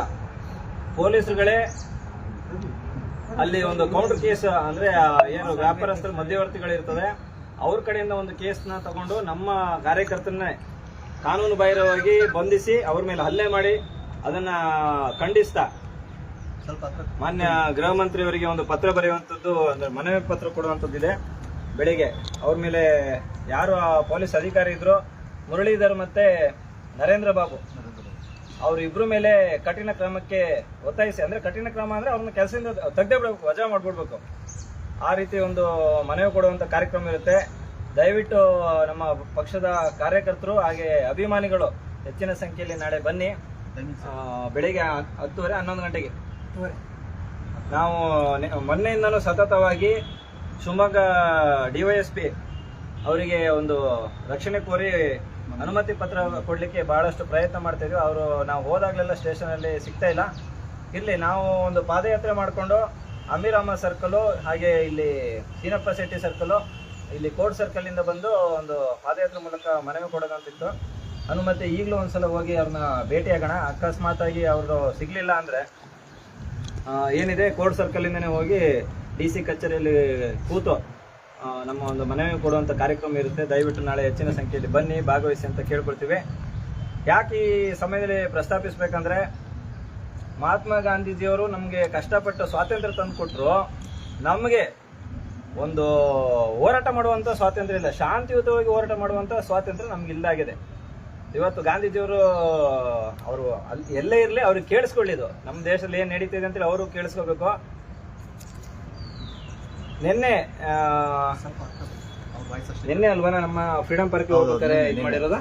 ಪೊಲೀಸರುಗಳೇ ಅಲ್ಲಿ ಒಂದು ಕೌಂಟರ್ ಕೇಸ್ ಅಂದ್ರೆ ಏನು ವ್ಯಾಪಾರಸ್ಥರ ಮಧ್ಯವರ್ತಿಗಳಿರ್ತದೆ. ಅವ್ರ ಕಡೆಯಿಂದ ಒಂದು ಕೇಸ್ನ ತಗೊಂಡು ನಮ್ಮ ಕಾರ್ಯಕರ್ತರನ್ನೇ ಕಾನೂನು ಬಾಹಿರವಾಗಿ ಬಂಧಿಸಿ ಅವ್ರ ಮೇಲೆ ಹಲ್ಲೆ ಮಾಡಿ ಅದನ್ನ ಖಂಡಿಸ್ತಾ ಮಾನ್ಯ ಗೃಹ ಮಂತ್ರಿಯವರಿಗೆ ಒಂದು ಪತ್ರ ಬರೆಯುವಂಥದ್ದು ಅಂದ್ರೆ ಮನವಿ ಪತ್ರ ಕೊಡುವಂಥದ್ದಿದೆ. ಬೆಳಿಗ್ಗೆ ಅವ್ರ ಮೇಲೆ ಯಾರು ಪೊಲೀಸ್ ಅಧಿಕಾರಿ ಇದ್ರು ಮುರಳೀಧರ್ ಮತ್ತೆ ನರೇಂದ್ರ ಬಾಬು. ಅವ್ರ ಇಬ್ರು ಮೇಲೆ ಕಠಿಣ ಕ್ರಮಕ್ಕೆ ಒತ್ತಾಯಿಸಿ, ಅಂದ್ರೆ ಕಠಿಣ ಕ್ರಮ ಅಂದ್ರೆ ಅವ್ರನ್ನ ಕೆಲಸದಿಂದ ತೆಗ್ದೇ ಬಿಡ್ಬೇಕು ವಜಾ ಮಾಡ್ಬಿಡ್ಬೇಕು. ಆ ರೀತಿ ಒಂದು ಮನವಿ ಕೊಡುವಂತ ಕಾರ್ಯಕ್ರಮ ಇರುತ್ತೆ. ದಯವಿಟ್ಟು ನಮ್ಮ ಪಕ್ಷದ ಕಾರ್ಯಕರ್ತರು ಹಾಗೆ ಅಭಿಮಾನಿಗಳು ಹೆಚ್ಚಿನ ಸಂಖ್ಯೆಯಲ್ಲಿ ನಾಳೆ ಬನ್ನಿ. ಬೆಳಿಗ್ಗೆ ಹತ್ತುವರೆ, ಹನ್ನೊಂದು ಗಂಟೆಗೆ. ನಾವು ಮೊನ್ನೆಯಿಂದನೂ ಸತತವಾಗಿ ಶಿವಮೊಗ್ಗ ಡಿವೈಎಸ್ಪಿ ಅವರಿಗೆ ಒಂದು ರಕ್ಷಣೆ ಕೋರಿ ಅನುಮತಿ ಪತ್ರ ಕೊಡಲಿಕ್ಕೆ ಬಹಳಷ್ಟು ಪ್ರಯತ್ನ ಮಾಡ್ತಾ ಇದ್ವಿ. ಅವರು ನಾವು ಹೋದಾಗಲೆಲ್ಲ ಸ್ಟೇಷನ್ ಅಲ್ಲಿ ಸಿಗ್ತಾ ಇಲ್ಲ. ಇಲ್ಲಿ ನಾವು ಒಂದು ಪಾದಯಾತ್ರೆ ಮಾಡಿಕೊಂಡು ಅಮೀರ್ ಅಹಮದ್ ಸರ್ಕಲ್ ಹಾಗೆ ಇಲ್ಲಿ ಸೀನಪ್ಪ ಶೆಟ್ಟಿ ಸರ್ಕಲ್ ಇಲ್ಲಿ ಕೋರ್ಟ್ ಸರ್ಕಲ್ ಇಂದ ಬಂದು ಒಂದು ಪಾದಯಾತ್ರೆ ಮೂಲಕ ಮನವಿ ಕೊಡೋದಂತಿತ್ತು. ಅನುಮತಿ ಈಗಲೂ ಒಂದ್ಸಲ ಹೋಗಿ ಅವ್ರನ್ನ ಭೇಟಿಯಾಗೋಣ. ಅಕಸ್ಮಾತ್ ಆಗಿ ಅವರು ಸಿಗ್ಲಿಲ್ಲ ಅಂದ್ರೆ ಏನಿದೆ? ಕೋರ್ಟ್ ಸರ್ಕಲ್ ಇಂದನೇ ಹೋಗಿ ಡಿ ಸಿ ಕಚೇರಿಯಲ್ಲಿ ಕೂತು ನಮ್ಮ ಒಂದು ಮನವಿ ಕೊಡುವಂಥ ಕಾರ್ಯಕ್ರಮ ಇರುತ್ತೆ. ದಯವಿಟ್ಟು ನಾಳೆ ಹೆಚ್ಚಿನ ಸಂಖ್ಯೆಯಲ್ಲಿ ಬನ್ನಿ, ಭಾಗವಹಿಸಿ ಅಂತ ಕೇಳ್ಕೊಳ್ತೀವಿ. ಯಾಕೆ ಈ ಸಮಯದಲ್ಲಿ ಪ್ರಸ್ತಾಪಿಸ್ಬೇಕಂದ್ರೆ ಮಹಾತ್ಮ ಗಾಂಧೀಜಿಯವರು ನಮಗೆ ಕಷ್ಟಪಟ್ಟು ಸ್ವಾತಂತ್ರ್ಯ ತಂದು ಕೊಟ್ಟರು ನಮಗೆ ಒಂದು ಹೋರಾಟ ಮಾಡುವಂಥ ಸ್ವಾತಂತ್ರ್ಯ ಇಲ್ಲ. ಶಾಂತಿಯುತವಾಗಿ ಹೋರಾಟ ಮಾಡುವಂಥ ಸ್ವಾತಂತ್ರ್ಯ ನಮ್ಗೆ ಇಲ್ಲಾಗಿದೆ ಇವತ್ತು ಗಾಂಧೀಜಿಯವರು ಅವರು ಅಲ್ಲಿ ಎಲ್ಲೇ ಇರಲಿ ಅವ್ರಿಗೆ ಕೇಳಿಸ್ಕೊಳ್ಳಿದು. ನಮ್ಮ ದೇಶದಲ್ಲಿ ಏನು ನಡೀತಿದೆ ಅಂತೇಳಿ ಅವರು ಕೇಳಿಸ್ಕೋಬೇಕು ನಿನ್ನೆ ನಿನ್ನೆ ಅಲ್ವಾ ನಮ್ಮ ಫ್ರೀಡಂ ಪಾರ್ಕ್ ಹೋಗ್ಬೇಕಾರೆ ಇದು ಮಾಡಿರೋದು?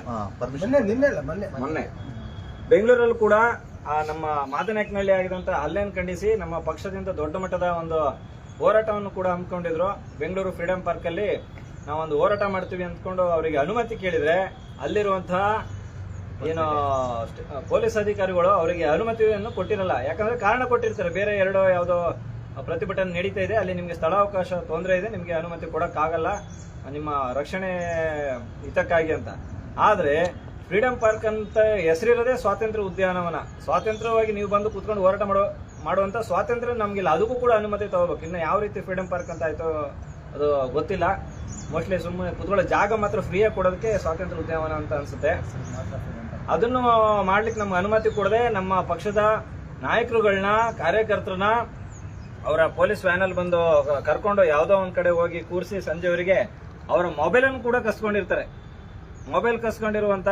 ಮೊನ್ನೆ ನಿನ್ನೆ ಅಲ್ಲ ಮೊನ್ನೆ ಮೊನ್ನೆ. ಬೆಂಗಳೂರಲ್ಲೂ ಕೂಡ ಆ ನಮ್ಮ ಮಾದನಾಯಕನಹಳ್ಳಿ ಆಗಿದಂತ ಹಲ್ಲೆಯನ್ನು ಖಂಡಿಸಿ ನಮ್ಮ ಪಕ್ಷದಿಂದ ದೊಡ್ಡ ಮಟ್ಟದ ಒಂದು ಹೋರಾಟವನ್ನು ಕೂಡ ಹಮ್ಮಿಕೊಂಡಿದ್ರು. ಬೆಂಗಳೂರು ಫ್ರೀಡಂ ಪಾರ್ಕ್ ಅಲ್ಲಿ ನಾವೊಂದು ಹೋರಾಟ ಮಾಡ್ತೀವಿ ಅಂದ್ಕೊಂಡು ಅವರಿಗೆ ಅನುಮತಿ ಕೇಳಿದ್ರೆ ಅಲ್ಲಿರುವಂತಹ ಏನು ಪೊಲೀಸ್ ಅಧಿಕಾರಿಗಳು ಅವರಿಗೆ ಅನುಮತಿಯನ್ನು ಕೊಟ್ಟಿರಲ್ಲ. ಯಾಕಂದ್ರೆ ಕಾರಣ ಕೊಟ್ಟಿರ್ತಾರೆ. ಬೇರೆ ಎರಡು ಯಾವುದೋ ಪ್ರತಿಭಟನೆ ನಡೀತಾ ಇದೆ. ಅಲ್ಲಿ ನಿಮಗೆ ಸ್ಥಳಾವಕಾಶ ತೊಂದರೆ ಇದೆ. ನಿಮಗೆ ಅನುಮತಿ ಕೊಡೋಕ್ಕಾಗಲ್ಲ. ನಿಮ್ಮ ರಕ್ಷಣೆ ಹಿತಕ್ಕಾಗಿ ಅಂತ. ಆದರೆ ಫ್ರೀಡಂ ಪಾರ್ಕ್ ಅಂತ ಹೆಸರಿರೋದೇ ಸ್ವಾತಂತ್ರ್ಯ ಉದ್ಯಾನವನ. ಸ್ವಾತಂತ್ರ್ಯವಾಗಿ ನೀವು ಬಂದು ಕುತ್ಕೊಂಡು ಹೋರಾಟ ಮಾಡೋ ಮಾಡುವಂಥ ಸ್ವಾತಂತ್ರ್ಯ ನಮಗಿಲ್ಲ. ಅದಕ್ಕೂ ಕೂಡ ಅನುಮತಿ ತಗೋಬೇಕು. ಇನ್ನು ಯಾವ ರೀತಿ ಫ್ರೀಡಂ ಪಾರ್ಕ್ ಅಂತ ಆಯಿತು ಅದು ಗೊತ್ತಿಲ್ಲ. ಮೋಸ್ಟ್ಲಿ ಸುಮ್ಮನೆ ಕುತ್ಕೊಳ್ಳೋ ಜಾಗ ಮಾತ್ರ ಫ್ರೀಯಾಗಿ ಕೊಡೋದಕ್ಕೆ ಸ್ವಾತಂತ್ರ್ಯ ಉದ್ಯಾನವನ ಅಂತ ಅನಿಸುತ್ತೆ. ಅದನ್ನು ಮಾಡ್ಲಿಕ್ಕೆ ನಮ್ಗೆ ಅನುಮತಿ ಕೊಡದೆ ನಮ್ಮ ಪಕ್ಷದ ನಾಯಕರುಗಳನ್ನ ಕಾರ್ಯಕರ್ತರನ್ನ ಅವರ ಪೊಲೀಸ್ ವ್ಯಾನಲ್ಲಿ ಬಂದು ಕರ್ಕೊಂಡು ಯಾವುದೋ ಒಂದು ಕಡೆ ಹೋಗಿ ಕೂರಿಸಿ ಸಂಜೆವರೆಗೆ ಅವರ ಮೊಬೈಲ್ ಅನ್ನು ಕೂಡ ಕಸ್ಕೊಂಡಿರ್ತಾರೆ. ಮೊಬೈಲ್ ಕಸ್ಕೊಂಡಿರುವಂತ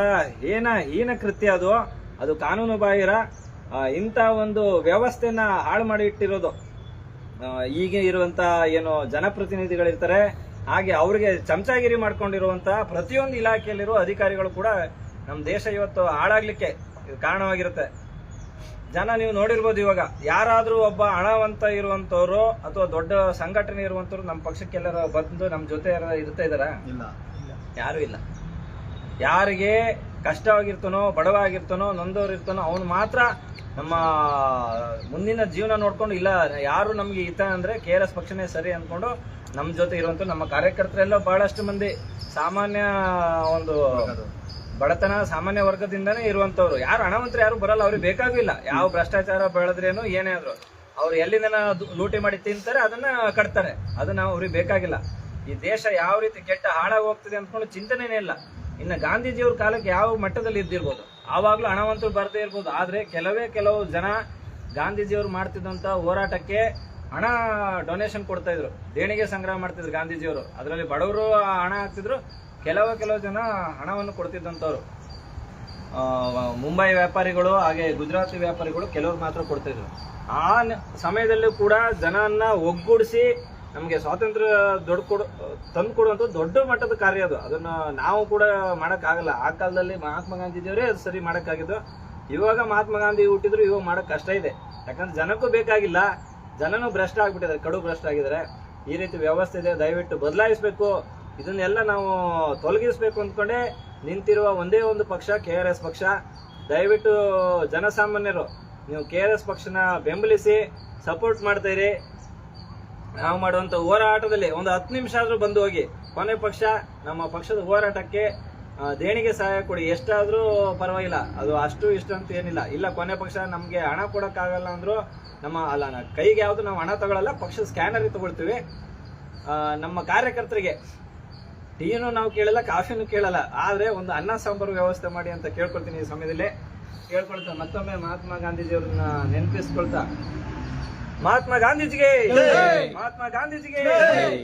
ಏನ ಹೀನ ಕೃತ್ಯ ಅದು. ಅದು ಕಾನೂನು ಬಾಹಿರ. ಇಂಥ ಒಂದು ವ್ಯವಸ್ಥೆನ ಹಾಳು ಮಾಡಿ ಇಟ್ಟಿರೋದು. ಈಗ ಇರುವಂತ ಏನು ಜನಪ್ರತಿನಿಧಿಗಳಿರ್ತಾರೆ. ಹಾಗೆ ಅವ್ರಿಗೆ ಚಮಚಾಗಿರಿ ಮಾಡ್ಕೊಂಡಿರುವಂತ ಪ್ರತಿಯೊಂದು ಇಲಾಖೆಯಲ್ಲಿರುವ ಅಧಿಕಾರಿಗಳು ಕೂಡ ನಮ್ಮ ದೇಶ ಇವತ್ತು ಹಾಳಾಗ್ಲಿಕ್ಕೆ ಕಾರಣವಾಗಿರುತ್ತೆ. ಜನ ನೀವು ನೋಡಿರ್ಬೋದು ಇವಾಗ. ಯಾರಾದ್ರೂ ಒಬ್ಬ ಹಣವಂತ ಇರುವಂತವ್ರು ಅಥವಾ ದೊಡ್ಡ ಸಂಘಟನೆ ಇರುವಂತವ್ರು ನಮ್ಮ ಪಕ್ಷಕ್ಕೆಲ್ಲರ ಬಂದು ನಮ್ಮ ಜೊತೆ ಇರ್ತಾ ಇದಾರ ಯಾರು ಇಲ್ಲ. ಯಾರಿಗೆ ಕಷ್ಟವಾಗಿರ್ತಾನೋ ಬಡವಾಗಿರ್ತಾನೋ ನೊಂದವ್ರು ಇರ್ತಾನೋ ಅವನು ಮಾತ್ರ ನಮ್ಮ ಮುಂದಿನ ಜೀವನ ನೋಡ್ಕೊಂಡು ಇಲ್ಲ ಯಾರು ನಮ್ಗೆ ಹಿತ ಅಂದ್ರೆ ಕೆ ಆರ್ ಎಸ್ ಪಕ್ಷನೇ ಸರಿ ಅಂದ್ಕೊಂಡು ನಮ್ಮ ಜೊತೆ ಇರುವಂತ ನಮ್ಮ ಕಾರ್ಯಕರ್ತರೆಲ್ಲ ಬಹಳಷ್ಟು ಮಂದಿ. ಸಾಮಾನ್ಯ ಒಂದು ಬಡತನ ಸಾಮಾನ್ಯ ವರ್ಗದಿಂದನೇ ಇರುವಂತವ್ರು. ಯಾರು ಹಣವಂತರು, ಯಾರು ಬರಲ್ಲ, ಅವ್ರಿಗೆ ಬೇಕಾಗಿಲ್ಲ. ಯಾವ ಭ್ರಷ್ಟಾಚಾರ ಬೆಳೆದ್ರೇನು ಏನೇ ಆದ್ರು. ಅವ್ರು ಎಲ್ಲಿಂದ ಲೂಟಿ ಮಾಡಿ ತಿಂತಾರೆ, ಅದನ್ನ ಕಟ್ತಾರೆ. ಅದನ್ನ ಅವ್ರಿಗೆ ಬೇಕಾಗಿಲ್ಲ. ಈ ದೇಶ ಯಾವ ರೀತಿ ಕೆಟ್ಟ ಹಾಳಾಗಿ ಹೋಗ್ತದೆ ಅಂದ್ಕೊಂಡು ಚಿಂತನೆನೇ ಇಲ್ಲ. ಇನ್ನು ಗಾಂಧೀಜಿಯವ್ರ ಕಾಲಕ್ಕೆ ಯಾವ ಮಟ್ಟದಲ್ಲಿ ಇದ್ದಿರ್ಬೋದು? ಆವಾಗಲೂ ಹಣವಂತರು ಬರದೇ ಇರ್ಬೋದು. ಆದರೆ ಕೆಲವೇ ಕೆಲವು ಜನ ಗಾಂಧೀಜಿಯವರು ಮಾಡ್ತಿದ್ದಂಥ ಹೋರಾಟಕ್ಕೆ ಹಣ ಡೊನೇಷನ್ ಕೊಡ್ತಾ ಇದ್ರು. ದೇಣಿಗೆ ಸಂಗ್ರಹ ಮಾಡ್ತಿದ್ರು ಗಾಂಧೀಜಿಯವರು. ಅದರಲ್ಲಿ ಬಡವರು ಹಣ ಹಾಕ್ತಿದ್ರು ಕೆಲವು ಕೆಲವು ಜನ ಹಣವನ್ನು ಕೊಡ್ತಿದ್ದಂಥವ್ರು. ಮುಂಬೈ ವ್ಯಾಪಾರಿಗಳು ಹಾಗೆ ಗುಜರಾತಿ ವ್ಯಾಪಾರಿಗಳು ಕೆಲವ್ರು ಮಾತ್ರ ಕೊಡ್ತಿದ್ರು. ಆ ಸಮಯದಲ್ಲೂ ಕೂಡ ಜನನ್ನ ಒಗ್ಗೂಡಿಸಿ ನಮಗೆ ಸ್ವಾತಂತ್ರ್ಯ ದೊಡ್ಡ ಕೊಡು, ತಂದು ಕೊಡುವಂಥ ದೊಡ್ಡ ಮಟ್ಟದ ಕಾರ್ಯ ಅದು. ಅದನ್ನ ನಾವು ಕೂಡ ಮಾಡೋಕ್ಕಾಗಲ್ಲ. ಆ ಕಾಲದಲ್ಲಿ ಮಹಾತ್ಮ ಗಾಂಧೀಜಿಯವರೇ ಅದು ಸರಿ ಮಾಡೋಕ್ಕಾಗಿದ್ದು. ಇವಾಗ ಮಹಾತ್ಮ ಗಾಂಧಿ ಹುಟ್ಟಿದ್ರು ಇವಾಗ ಮಾಡೋಕ್ಕೆ ಕಷ್ಟ ಇದೆ. ಯಾಕಂದ್ರೆ ಜನಕ್ಕೂ ಬೇಕಾಗಿಲ್ಲ. ಜನನೂ ಭ್ರಷ್ಟ ಆಗ್ಬಿಟ್ಟಿದ್ದಾರೆ. ಕಡು ಭ್ರಷ್ಟ ಆಗಿದ್ದಾರೆ. ಈ ರೀತಿ ವ್ಯವಸ್ಥೆ ಇದೆ. ದಯವಿಟ್ಟು ಬದಲಾಯಿಸಬೇಕು. ಇದನ್ನೆಲ್ಲ ನಾವು ತೊಲಗಿಸ್ಬೇಕು ಅಂದ್ಕೊಂಡೆ ನಿಂತಿರುವ ಒಂದೇ ಒಂದು ಪಕ್ಷ ಕೆ ಆರ್ ಎಸ್ ಪಕ್ಷ. ದಯವಿಟ್ಟು ಜನಸಾಮಾನ್ಯರು, ನೀವು ಕೆ ಆರ್ ಎಸ್ ಪಕ್ಷನ ಬೆಂಬಲಿಸಿ ಸಪೋರ್ಟ್ ಮಾಡ್ತಾ ಇರಿ. ನಾವು ಮಾಡುವಂತ ಹೋರಾಟದಲ್ಲಿ ಒಂದು ಹತ್ತು ನಿಮಿಷ ಆದರೂ ಬಂದು ಹೋಗಿ. ಕೊನೆ ಪಕ್ಷ, ನಮ್ಮ ಪಕ್ಷದ ಹೋರಾಟಕ್ಕೆ ದೇಣಿಗೆ ಸಹಾಯ ಕೊಡಿ. ಎಷ್ಟಾದರೂ ಪರವಾಗಿಲ್ಲ. ಅದು ಅಷ್ಟು ಇಷ್ಟು ಅಂತ ಏನಿಲ್ಲ. ಇಲ್ಲ, ಕೊನೆ ಪಕ್ಷ ನಮಗೆ ಹಣ ಕೊಡೋಕ್ಕಾಗಲ್ಲ ಅಂದ್ರು ನಮ್ಮ, ಅಲ್ಲ, ಕೈಗೆ ಯಾವುದು ನಾವು ಹಣ ತಗೊಳ್ಳಲ್ಲ ಪಕ್ಷದ ಸ್ಕ್ಯಾನರ್ ತಗೊಳ್ತೀವಿ. ನಮ್ಮ ಕಾರ್ಯಕರ್ತರಿಗೆ ಟೀನು ನಾವು ಕೇಳಲ್ಲ ಕಾಫಿನೂ ಕೇಳಲ್ಲ. ಆದ್ರೆ ಒಂದು ಅನ್ನ ಸಾಂಬಾರು ವ್ಯವಸ್ಥೆ ಮಾಡಿ ಅಂತ ಕೇಳ್ಕೊಳ್ತೀನಿ ಈ ಸಮಯದಲ್ಲಿ. ಕೇಳ್ಕೊಳ್ತಾ ಮತ್ತೊಮ್ಮೆ ಮಹಾತ್ಮ ಗಾಂಧೀಜಿಯವ್ರನ್ನ ನೆನಪಿಸ್ಕೊಳ್ತಾ. ಮಹಾತ್ಮ ಗಾಂಧೀಜಿಗೆ ಮಹಾತ್ಮ ಗಾಂಧೀಜಿಗೆ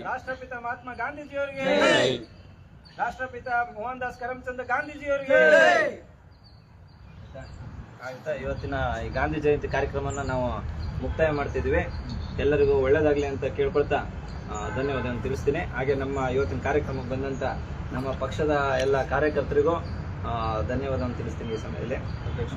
ರಾಷ್ಟ್ರಪಿತ ಮಹಾತ್ಮ ಗಾಂಧೀಜಿಯವರಿಗೆ ರಾಷ್ಟ್ರಪಿತ ಮೋಹನ್ ದಾಸ್ ಕರಮ್ಚಂದ್ ಗಾಂಧೀಜಿಯವರಿಗೆ ಆಯ್ತಾ ಇವತ್ತಿನ ಈ ಗಾಂಧಿ ಜಯಂತಿ ಕಾರ್ಯಕ್ರಮನ ನಾವು ಮುಕ್ತಾಯ ಮಾಡ್ತಿದ್ವಿ. ಎಲ್ಲರಿಗೂ ಒಳ್ಳೇದಾಗ್ಲಿ ಅಂತ ಕೇಳ್ಕೊಳ್ತಾ ಧನ್ಯವಾದ ಧನ್ಯವಾದವನ್ನು ತಿಳಿಸ್ತೀನಿ. ಹಾಗೆ ನಮ್ಮ ಇವತ್ತಿನ ಕಾರ್ಯಕ್ರಮಕ್ಕೆ ಬಂದಂತ ನಮ್ಮ ಪಕ್ಷದ ಎಲ್ಲ ಕಾರ್ಯಕರ್ತರಿಗೂ ಧನ್ಯವಾದ ಧನ್ಯವಾದವನ್ನು ತಿಳಿಸ್ತೀನಿ ಈ ಸಮಯದಲ್ಲಿ. ಅಧ್ಯಕ್ಷ